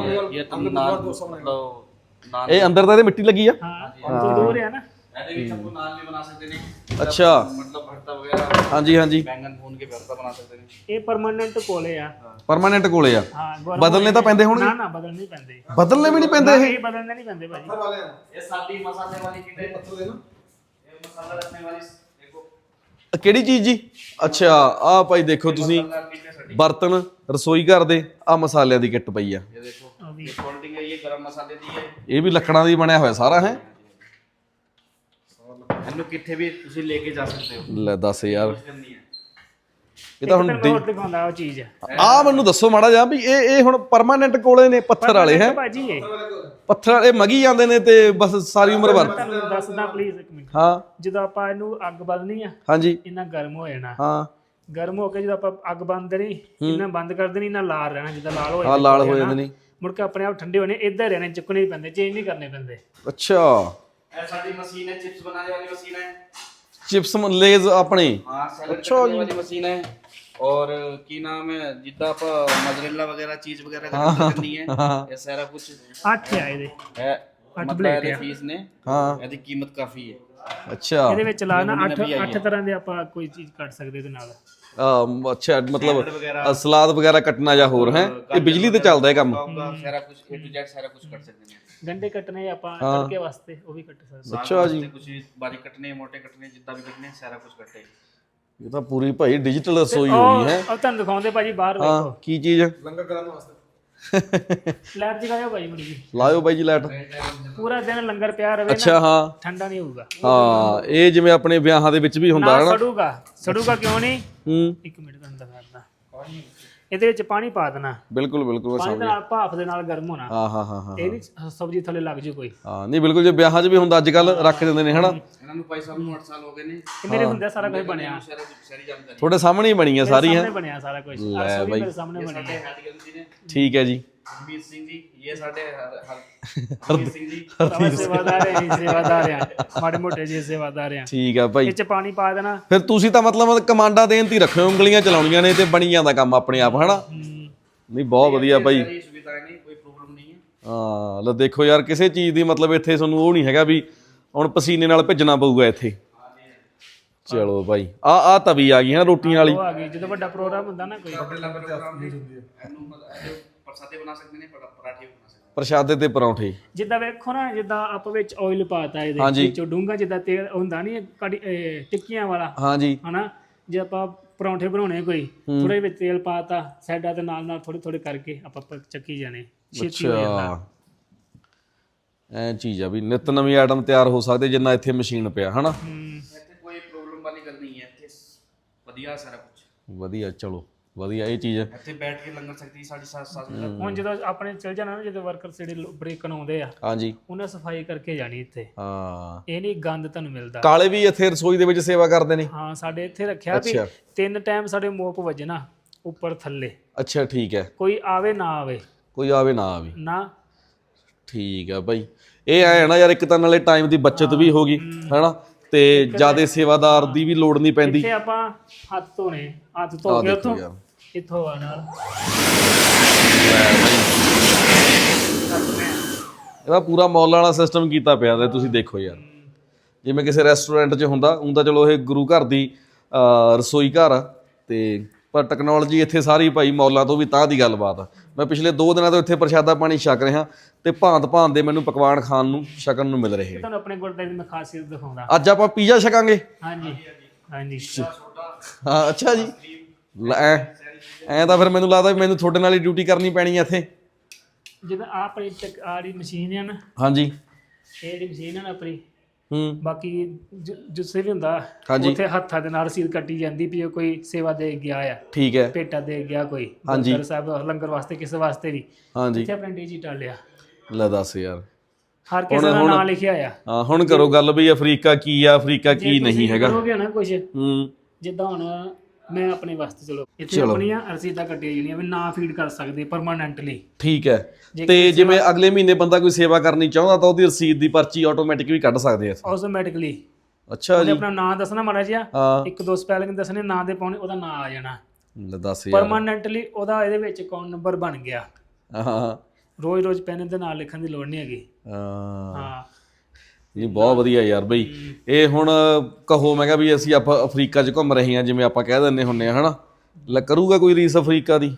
ये ये तुम नान मतलब नान ਇਹ ਅੰਦਰ ਤਾਂ ਇਹਦੇ ਮਿੱਟੀ ਲੱਗੀ ਆ ਹਾਂ ਤੰਦੂਰ ਹੈ ਨਾ ਇਹਦੇ ਵਿੱਚ ਆਪਾਂ ਨਾਨ ਵੀ ਬਣਾ ਸਕਦੇ ਨੇ ਅੱਛਾ ਮਤਲਬ ਭਰਤਾ ਵਗੈਰਾ ਹਾਂਜੀ ਹਾਂਜੀ ਬੈਂਗਨ ਭੂਨ ਕੇ ਭਰਤਾ ਬਣਾ ਸਕਦੇ ਨੇ ਇਹ ਪਰਮਾਨੈਂਟ ਕੋਲੇ ਆ ਪਰਮਾਨੈਂਟ ਕੋਲੇ ਆ ਹਾਂ ਗੌਰਮੈਂਟ ਬਦਲਨੇ ਤਾਂ ਪੈਂਦੇ ਹੋਣਗੇ ਨਾ ਨਾ ਬਦਲਣੇ ਨਹੀਂ ਪੈਂਦੇ ਬਦਲਨੇ ਵੀ ਨਹੀਂ ਪੈਂਦੇ ਇਹ ਇਹ ਬਦਲਣੇ ਨਹੀਂ ਪੈਂਦੇ ਭਾਜੀ ਇਹ ਸਾਡੀ ਮਸਾਲੇ ਵਾਲੀ ਕਿਟ ਹੈ ਪੱਥਰ ਦੇ ਨਾ ਇਹ ਮਸਾਲਾ ਰੱਖਣੇ ਵਾਲੀ ਦੇਖੋ ਅ, ਕਿਹੜੀ ਚੀਜ਼ ਜੀ ਅੱਛਾ ਆ ਭਾਈ ਦੇਖੋ ਤੁਸੀਂ ਮਸਾਲਾ ਕਿਟ ਹੈ ਸਾਡੀ ਬਰਤਨ ਰਸੋਈ ਘਰ ਦੇ ਆ ਮਸਾਲਿਆਂ ਦੀ ਕਿੱਟ ਪਈ ਆ। ਇਹ ਦੇਖੋ ਇਹ ਫੋਲਡਿੰਗ ਹੈ ਇਹ ਗਰਮ ਮਸਾਲੇ ਦੀ ਹੈ। ਇਹ ਵੀ ਲੱਕੜਾਂ ਦੀ ਬਣਿਆ ਹੋਇਆ ਸਾਰਾ ਹੈ? ਇਹਨੂੰ ਕਿੱਥੇ ਵੀ ਤੁਸੀਂ ਲੈ ਕੇ ਜਾ ਸਕਦੇ ਹੋ। ਲੈ ਦੱਸ ਯਾਰ। ਕੋਲੇ ਨੇ ਪੱਥਰ ਵਾਲੇ ਹੈ? ਪੱਥਰ ਵਾਲੇ ਮਗੀ ਜਾਂਦੇ ਨੇ ਤੇ ਬਸ ਸਾਰੀ ਉਮਰ ਵਰਤ ਤੁਹਾਨੂੰ ਦੱਸਦਾ ਪਲੀਜ਼ ਹਾਂ। ਜਦੋਂ ਆਪਾਂ ਇਹਨੂੰ ਅੱਗ ਬਲਣੀ ਆ ਹਾਂਜੀ। ਇਹਨਾਂ ਗਰਮ ਹੋ ਜਾਣਾ। ਹਾਂ। ਗਰਮ ਹੋ ਕੇ ਜਦੋਂ ਆਪਾਂ ਅੱਗ ਬੰਦ ਦੇਣੀ ਇਹਨਾਂ ਬੰਦ ਕਰ ਦੇਣੀ ਇਹਨਾਂ ਲਾਲ ਰਹਿਣਾ ਜਿੱਦਾਂ ਲਾਲ ਹੋ ਆ ਜਾਂਦੇ ਲਾਲ ਹੋ ਜਾਂਦੇ ਨੇ ਮੁੜ ਕੇ ਆਪਣੇ ਆਪ ਠੰਡੇ ਹੋਣੇ ਇੱਧਰ ਰਹਿਣੇ ਚੁੱਕਣੇ ਨਹੀਂ ਪੈਂਦੇ ਚੇਂਜ ਨਹੀਂ ਕਰਨੇ ਪੈਂਦੇ ਅੱਛਾ ਇਹ ਸਾਡੀ ਮਸ਼ੀਨ ਹੈ ਚਿਪਸ बनाने वाली मशीन है ਚਿਪਸ ਲੇਜ਼ ਆਪਣੇ हाँ सैलेड करने वाली मशीन है और की नाम है जिद्दा आप मोजरेला वगैरह चीज वगैरह करनी है ये सारा कुछ ਅੱਠ ਆ ਇਹਦੇ है मतलब ਇਹਦੇ ਫੀਸ ਨੇ ਹਾਂ ਇਹਦੀ ਕੀਮਤ ਕਾਫੀ ਹੈ ਅੱਛਾ ਇਹਦੇ ਵਿੱਚ ਲਾ ਨਾ ਅੱਠ ਅੱਠ ਤਰ੍ਹਾਂ ਦੇ ਆਪਾਂ ਕੋਈ ਚੀਜ਼ ਕੱਟ ਸਕਦੇ ਇਹਦੇ ਨਾਲ ਆ, ਅੱਛਾ ਮਤਲਬ ਸਲਾਦ ਵਗੈਰਾ ਕੱਟਣਾ ਜਾਂ ਹੋਰ ਹੈ? ਇਹ ਬਿਜਲੀ ਤੇ ਚੱਲਦਾ ਇਹ ਕੰਮ? ਸਾਰਾ ਕੁਝ A to Z ਸਾਰਾ ਕੁਝ ਕਰ ਸਕਦੇ ਨੇ ਗੰਡੇ ਕੱਟਣੇ ਆਪਾਂ ਤੜਕੇ ਵਾਸਤੇ ਉਹ ਵੀ ਕੱਟ ਸਕਦੇ। ਅੱਛਾ ਜੀ। ਕੁਝ ਬਾਰੀਕ ਕੱਟਨੇ ਮੋਟੇ ਕੱਟਨੇ ਜਿੱਦਾਂ ਵੀ ਕੱਟਨੇ ਸਾਰਾ ਕੁਝ ਕੱਟੇ। ਇਹ ਤਾਂ ਪੂਰੀ ਭਾਈ ਡਿਜੀਟਲ ਰਸੋਈ ਹੋ ਗਈ ਹੈ। ਉਹ ਤੁਹਾਨੂੰ ਦਿਖਾਉਂਦੇ ਭਾਜੀ ਬਾਹਰ ਹਾਂ ਵੇਖੋ। ਕੀ ਚੀਜ਼? ਲਾਈਟ ਜਗਾਇਓ ਮੁੜੀ ਜੀ ਲਾਇਓ ਬਾਈ ਜੀ ਲਾਈਟ। ਪੂਰਾ ਦਿਨ ਲੰਗਰ ਪਿਆ ਰਵੇ ਨਾ ਅੱਛਾ ਹਾਂ। ਠੰਡਾ ਨਹੀਂ ਹੋਊਗਾ। ਹਾਂ ਇਹ ਜਿਵੇਂ ਆਪਣੇ ਵਿਆਹਾਂ ਦੇ ਵਿੱਚ ਵੀ ਹੁੰਦਾ ਹੈ ਨਾ ਨਾ ਸੜੂਗਾ ਸੜੂਗਾ ਕਿਉਂ ਨਹੀਂ? ਹੂੰ। ਇੱਕ ਮਿੰਟ ਤੁਹਾਨੂੰ ਦਿਖਾਉਂਦਾ ਇਹਦੇ ਵਿੱਚ ਪਾਣੀ ਪਾ ਦੇਣਾ। ਬਿਲਕੁਲ ਬਿਲਕੁਲ ਪਾਣੀ ਦੇ ਨਾਲ ਭਾਫ ਦੇ ਨਾਲ ਗਰਮ ਹੋਣਾ। ਹਾਂ ਹਾਂ ਹਾਂ ਹਾਂ ਇਹ ਨਹੀਂ ਸਬਜ਼ੀ ਥੱਲੇ ਲੱਗ ਜੂ ਕੋਈ। ਹਾਂ ਨਹੀਂ ਬਿਲਕੁਲ ਜੇ ਵਿਆਹਾਂ 'ਚ ਵੀ ਹੁੰਦਾ ਅੱਜ ਕੱਲ ਰੱਖ ਦਿੰਦੇ ਨੇ ਹਨਾ? ਇਹਨਾਂ ਨੂੰ ਭਾਈ ਸਾਹਿਬ ਨੂੰ 8 ਸਾਲ ਹੋ ਗਏ ਨੇ। ਇਹ ਮੇਰੇ ਹੁੰਦੇ ਸਾਰਾ ਕੁਝ ਬਣਿਆ। ਤੁਹਾਡੇ ਸਾਹਮਣੇ ਹੀ ਬਣੀ ਆ ਸਾਰੀ ਹੈ ਸਾਹਮਣੇ ਬਣਿਆ ਸਾਰਾ ਕੁਝ ਰਸੋਈ ਮੇਰੇ ਸਾਹਮਣੇ ਬਣੀ ਹੈ ਹੈਡ ਗਰਲ ਜੀ ਨੇ। ਠੀਕ ਹੈ ਜੀ। ਹਰਮੀਤ ਸਿੰਘ ਜੀ ਇਹ ਸਾਡੇ ਹਰ- ਹਰ- ਸਿੰਘ ਜੀ। ਸੇਵਾਦਾਰ ਹੈ ਜੀ, ਸੇਵਾਦਾਰ ਆ ਮਾੜੇ ਮੋਟੇ ਜੀ ਸੇਵਾਦਾਰ ਆ ਠੀਕ ਆ ਭਾਈ। ਇਹ ਚ ਪਾਣੀ ਪਾ ਦੇਣਾ। ਫਿਰ ਤੁਸੀਂ ਤਾਂ ਮਤਲਬ ਕਮਾਂਡਾਂ ਦੇਣ ਤੇ ਹੀ ਰੱਖਿਓ ਉਂਗਲੀਆਂ ਚਲਾਉਣੀਆਂ ਨੇ ਤੇ ਬਣੀ ਜਾਂਦਾ ਕੰਮ ਆਪਣੇ ਆਪ ਹਨਾ? ਨਹੀਂ ਬਹੁਤ ਵਧੀਆ ਭਾਈ। ਸਾਰੀ ਸੁਵਿਧਾएं ਨੇ ਕੋਈ ਪ੍ਰੋਬਲਮ ਨਹੀਂ ਹੈ। ਹਾਂ ਲੈ ਦੇਖੋ ਯਾਰ ਕਿਸੇ ਚੀਜ਼ ਦੀ ਮਤਲਬ ਇੱਥੇ ਤੁਹਾਨੂੰ ਉਹ ਨਹੀਂ ਹੈਗਾ ਵੀ ਹੁਣ ਪਸੀਨੇ ਨਾਲ ਭਿੱਜਣਾ ਪਊਗਾ ਇੱਥੇ। ਚਲੋ ਭਾਈ ਆ ਆ ਤਵੀ ਆ ਗਈ ਹੈ ਨਾ ਰੋਟੀਆਂ ਵਾਲੀ। ਉਹ ਆ ਗਈ ਜਦੋਂ ਵੱਡਾ ਪ੍ਰੋਗਰਾਮ ਹੁੰਦਾ ਨਾ ਕੋਈ। ਇਹਨੂੰ ਮਤਲਬ ਪ੍ਰਸਾਦੇ ਬਣਾ ਸਕਦੇ ਨੇ ਪਰ ਪਰਾਠੇ ਵੀ ਬਣਾ ਸਕਦੇ ਨੇ। ਪ੍ਰਸ਼ਾਦੇ ਤੇ ਪਰੌਂਠੇ। ਜਿੱਦਾਂ ਵੇਖੋ ਨਾ ਜਿੱਦਾਂ ਆਪਾਂ ਵਿੱਚ ਆਇਲ ਪਾਤਾ ਇਹਦੇ ਹਾਂਜੀ। ਵਿੱਚੋਂ ਡੂੰਗਾ ਜਿੱਦਾਂ ਤੇਲ ਹੁੰਦਾ ਨਹੀਂ ਟਿੱਕੀਆਂ ਵਾਲਾ। ਹਾਂਜੀ। ਹਨਾ? ਜੇ ਆਪਾਂ ਪਰੌਂਠੇ ਬਣਾਉਣੇ ਕੋਈ ਥੋੜੇ ਵਿੱਚ ਤੇਲ ਪਾਤਾ ਸਾਈਡਾਂ ਤੇ ਨਾਲ ਨਾਲ ਥੋੜੇ ਥੋੜੇ ਕਰਕੇ ਆਪਾਂ ਪ- ਚੱਕੀ ਜਾਣੇ ਛੇਤੀ ਹੋ ਜਾਂਦਾ। ਅੱਛਾ ਐ ਚੀਜ਼ ਆ ਵੀ ਨਿਤ ਨਵੀਂ ਆਈਟਮ ਤਿਆਰ ਹੋ ਸਕਦੇ ਜਿੰਨਾ ਇੱਥੇ ਮਸ਼ੀਨ ਪਿਆ ਹਨਾ? ਹਮ, ਇੱਥੇ ਕੋਈ ਪ੍ਰੋਬਲਮ ਵਾਲੀ ਗੱਲ ਨਹੀਂ ਹੈ ਇੱਥੇ ਵਧੀਆ ਸਾਰਾ ਕੁਝ ਵਧੀਆ ਚਲੋ। ਵਧੀਆ ਇਹ ਚੀਜ਼। ਇੱਥੇ ਬੈਠ ਕੇ ਲੰਗਰ ਸਕਦੀ ਸਾਡੀ ਸਾਸ ਸਾਸ ਹੁਣ ਜਦੋਂ ਆਪਣੇ ਚਲ ਜਾਣਾ ਨਾ ਜਦੋਂ ਵਰਕਰ ਜਿਹੜੇ ਬ੍ਰੇਕ ਆਉਂਦੇ ਆ ਹਾਂਜੀ। ਉਹਨਾਂ ਸਫ਼ਾਈ ਕਰਕੇ ਜਾਣੀ ਇੱਥੇ। ਹਾਂ। ਇਹ ਨਹੀਂ ਗੰਦ ਤੁਹਾਨੂੰ ਮਿਲਦਾ। ਕਾਲੇ ਵੀ ਇੱਥੇ ਰਸੋਈ ਦੇ ਵਿੱਚ ਸੇਵਾ ਕਰਦੇ ਨੇ। ਹਾਂ ਸਾਡੇ ਇੱਥੇ ਰੱਖਿਆ ਵੀ ਅੱਛਾ। ਤਿੰਨ ਟਾਈਮ ਸਾਡੇ ਮੋਪ ਵੱਜਣਾ ਉੱਪਰ ਥੱਲੇ। ਅੱਛਾ ਠੀਕ ਹੈ। ਕੋਈ ਆਵੇ ਨਾ ਆਵੇ। ਕੋਈ ਆਵੇ ਨਾ ਆਵੇ। ਨਾ। ਠੀਕ ਆ ਭਾਈ ਇਹ ਐ ਨਾ ਯਾਰ ਇੱਕ ਤਾਂ ਨਾਲੇ ਟਾਈਮ ਦੀ ਬਚਤ ਵੀ ਹੋ ਗਈ ਹੈਨਾ? ਤੇ ਜਿਆਦੇ ਸੇਵਾਦਾਰ ਦੀ ਵੀ ਲੋੜ ਨਹੀਂ ਪੈਂਦੀ। ਇੱਥੇ ਆਪਾਂ ਹੱਥ ਧੋਣੇ ਹੱਥ ਧੋ ਕੇ ਉੱਥੋਂ। ਇੱਥੋਂ ਆ ਨਾਲ। ਇਹਦਾ ਪੂਰਾ ਮੌਲ ਵਾਲਾ ਸਿਸਟਮ ਕੀਤਾ ਪਿਆ ਤੇ ਤੁਸੀਂ ਦੇਖੋ ਯਾਰ। ਜਿਵੇਂ ਕਿਸੇ ਰੈਸਟੋਰੈਂਟ 'ਚ ਹੁੰਦਾ ਤਾਂ ਚਲੋ ਇਹ ਗੁਰੂ ਘਰ ਦੀ ਰਸੋਈ ਘਰ ਆ ਤੇ ਪਰ ਟੈਕਨੋਲੋਜੀ ਇੱਥੇ ਸਾਰੀ ਭਾਈ ਮੌਲਾਂ ਤੋਂ ਵੀ ਤਾਂ ਦੀ ਗੱਲਬਾਤ ਆ। ਮੈਂ ਪਿਛਲੇ 2 ਦਿਨਾਂ ਤੋਂ ਇੱਥੇ ਪ੍ਰਸ਼ਾਦਾ ਪਾਣੀ ਛਕ ਰਿਹਾ ਤੇ ਭਾਂਤ ਭਾਂਤ ਦੇ ਮੈਨੂੰ ਪਕਵਾਨ ਖਾਣ ਨੂੰ ਛਕਣ ਨੂੰ ਮਿਲ ਰਹੇ ਤੁਹਾਨੂੰ ਆਪਣੇ ਗੁਰਦੁਆਰੇ ਦੀ ਖਾਸੀਅਤ ਦਿਖਾਉਂਦਾ। ਅੱਜ ਆਪਾਂ ਪੀਜ਼ਾ ਛਕਾਂਗੇ? ਹਾਂਜੀ। ਹਾਂਜੀ। ਹਾਂ ਅੱਛਾ ਜੀ। ਐ ਐਂ ਤਾਂ ਫਿਰ ਮੈਨੂੰ ਲੱਗਦਾ ਵੀ ਮੈਨੂੰ ਤੁਹਾਡੇ ਨਾਲ ਹੀ ਡਿਊਟੀ ਕਰਨੀ ਪੈਣੀ ਆ ਇੱਥੇ। ਆਹ ਆਪਣੀ ਜਿਹੜੀ ਮਸ਼ੀਨ ਹੈ ਨਾ ਹਾਂਜੀ। ਇਹ ਜਿਹੜੀ ਮਸ਼ੀਨ ਹੈ ਨਾ ਆਪਣੀ ਹੂੰ। ਬਾਕੀ ਜ- ਵੀ ਹੁੰਦਾ। ਹਾਂਜੀ। ਉੱਥੇ ਹੱਥਾਂ ਦੇ ਨਾਲ ਰਸੀਦ ਕੱਟੀ ਜਾਂਦੀ ਵੀ ਕੋਈ ਸੇਵਾ ਦੇ ਗਿਆ ਆ। ਠੀਕ ਹੈ। ਭੇਟਾ ਦੇ ਗਿਆ ਕੋਈ। ਹਾਂਜੀ। ਗੁਰਦੁਆਰਾ ਸਾਹਿਬ ਲੰਗਰ ਵਾਸਤੇ ਕਿਸੇ ਵਾਸਤੇ ਵੀ। ਹਾਂਜੀ। ਇੱਥੇ ਆਪਣਾ ਡਿਜੀਟਲ ਆ ਲੈ ਦੱਸ ਯਾਰ। ਹਰ ਕਿਸੇ ਦਾ ਨਾਂ ਲਿਖਿਆ ਆ। ਹਾਂ ਹੁਣ ਕਰੋ ਗੱਲ ਵੀ ਅਫਰੀਕਾ ਕੀ ਆ ਅਫਰੀਕਾ ਕੀ ਨਹੀਂ ਹੈਗਾ। ਕਰੋਗੇ ਨਾ ਕੁਝ ਹੂੰ। ਜਿੱਦਾਂ ਹੁਣ ਮੈਂ ਆਪਣੇ ਵਾਸਤੇ ਚਲੋ ਇੱਥੇ ਆਪਣੀਆਂ ਰਸੀਦਾਂ ਕੱਟੀਆਂ ਜਿਹੜੀਆਂ ਵੀ ਨਾ ਫੀਡ ਕਰ ਸਕਦੇ ਪਰਮਾਨੈਂਟਲੀ ਠੀਕ ਹੈ। ਤੇ ਜਿਵੇਂ ਅਗਲੇ ਮਹੀਨੇ ਬੰਦਾ ਕੋਈ ਸੇਵਾ ਕਰਨੀ ਚਾਹੁੰਦਾ ਤਾਂ ਉਹਦੀ ਰਸੀਦ ਦੀ ਪਰਚੀ ਆਟੋਮੈਟਿਕ ਵੀ ਕੱਢ ਸਕਦੇ ਆ ਆਟੋਮੈਟਿਕਲੀ ਅੱਛਾ ਉਹਨੇ ਜੀ। ਆਪਣਾ ਨਾਂ ਦੱਸਣਾ ਮਾੜਾ ਜਿਹਾ। ਹਾਂ। ਇੱਕ ਦੋ ਸਪੈਲਿੰਗ ਦੱਸਣੇ ਨਾਂ ਦੇ ਪਾਉਣੇ ਉਹਦਾ ਨਾਂ ਆ ਜਾਣਾ। ਲੈ ਦੱਸ ਯਾਰ। ਪਰਮਾਨੈਂਟਲੀ ਉਹਦਾ ਇਹਦੇ ਵਿੱਚ ਅਕਾਊਂਟ ਨੰਬਰ ਬਣ ਗਿਆ। ਹਾਂ। ਰੋਜ਼ ਰੋਜ਼ ਪੈਨ ਦੇ ਨਾਲ ਲਿਖਣ ਦੀ ਲੋੜ ਨਹੀਂ ਹੈਗੀ। ਹਾਂ। ਹਾਂ। ਇਹ ਬਹੁਤ ਵਧੀਆ ਯਾਰ ਬਈ। ਇਹ ਹੁਣ ਕਹੋ ਮੈਂ ਕਿਹਾ ਵੀ ਅਸੀਂ ਆਪਾਂ ਅਫਰੀਕਾ 'ਚ ਘੁੰਮ ਰਹੇ ਹਾਂ ਜਿਵੇਂ ਆਪਾਂ ਕਹਿ ਦਿੰਦੇ ਹੁੰਨੇ ਆ ਹਨਾ? ਲੈ ਕਰੂਗਾ ਕੋਈ ਰੀਸ ਅਫਰੀਕਾ ਦੀ?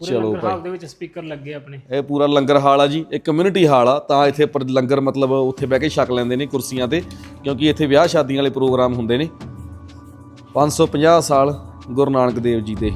ਪੂਰੇ ਲੰਗਰ ਹਾਲ ਦੇ ਵਿੱਚ ਸਪੀਕਰ ਲੱਗੇ ਆਪਣੇ। ਇਹ ਪੂਰਾ ਲੰਗਰ ਹਾਲ ਆ ਜੀ ਇਹ ਕਮਿਊਨਿਟੀ ਹਾਲ ਆ ਤਾਂ ਇੱਥੇ ਪਰ ਲੰਗਰ ਮਤਲਬ ਉੱਥੇ ਬਹਿ ਕੇ ਛਕ ਲੈਂਦੇ ਨੇ ਕੁਰਸੀਆਂ ਤੇ ਕਿਉਂਕਿ ਇੱਥੇ ਵਿਆਹ ਸ਼ਾਦੀਆਂ ਵਾਲੇ ਪ੍ਰੋਗਰਾਮ ਹੁੰਦੇ ਨੇ। 550 ਸਾਲ ਗੁਰੂ ਨਾਨਕ ਦੇਵ ਜੀ ਦੇ।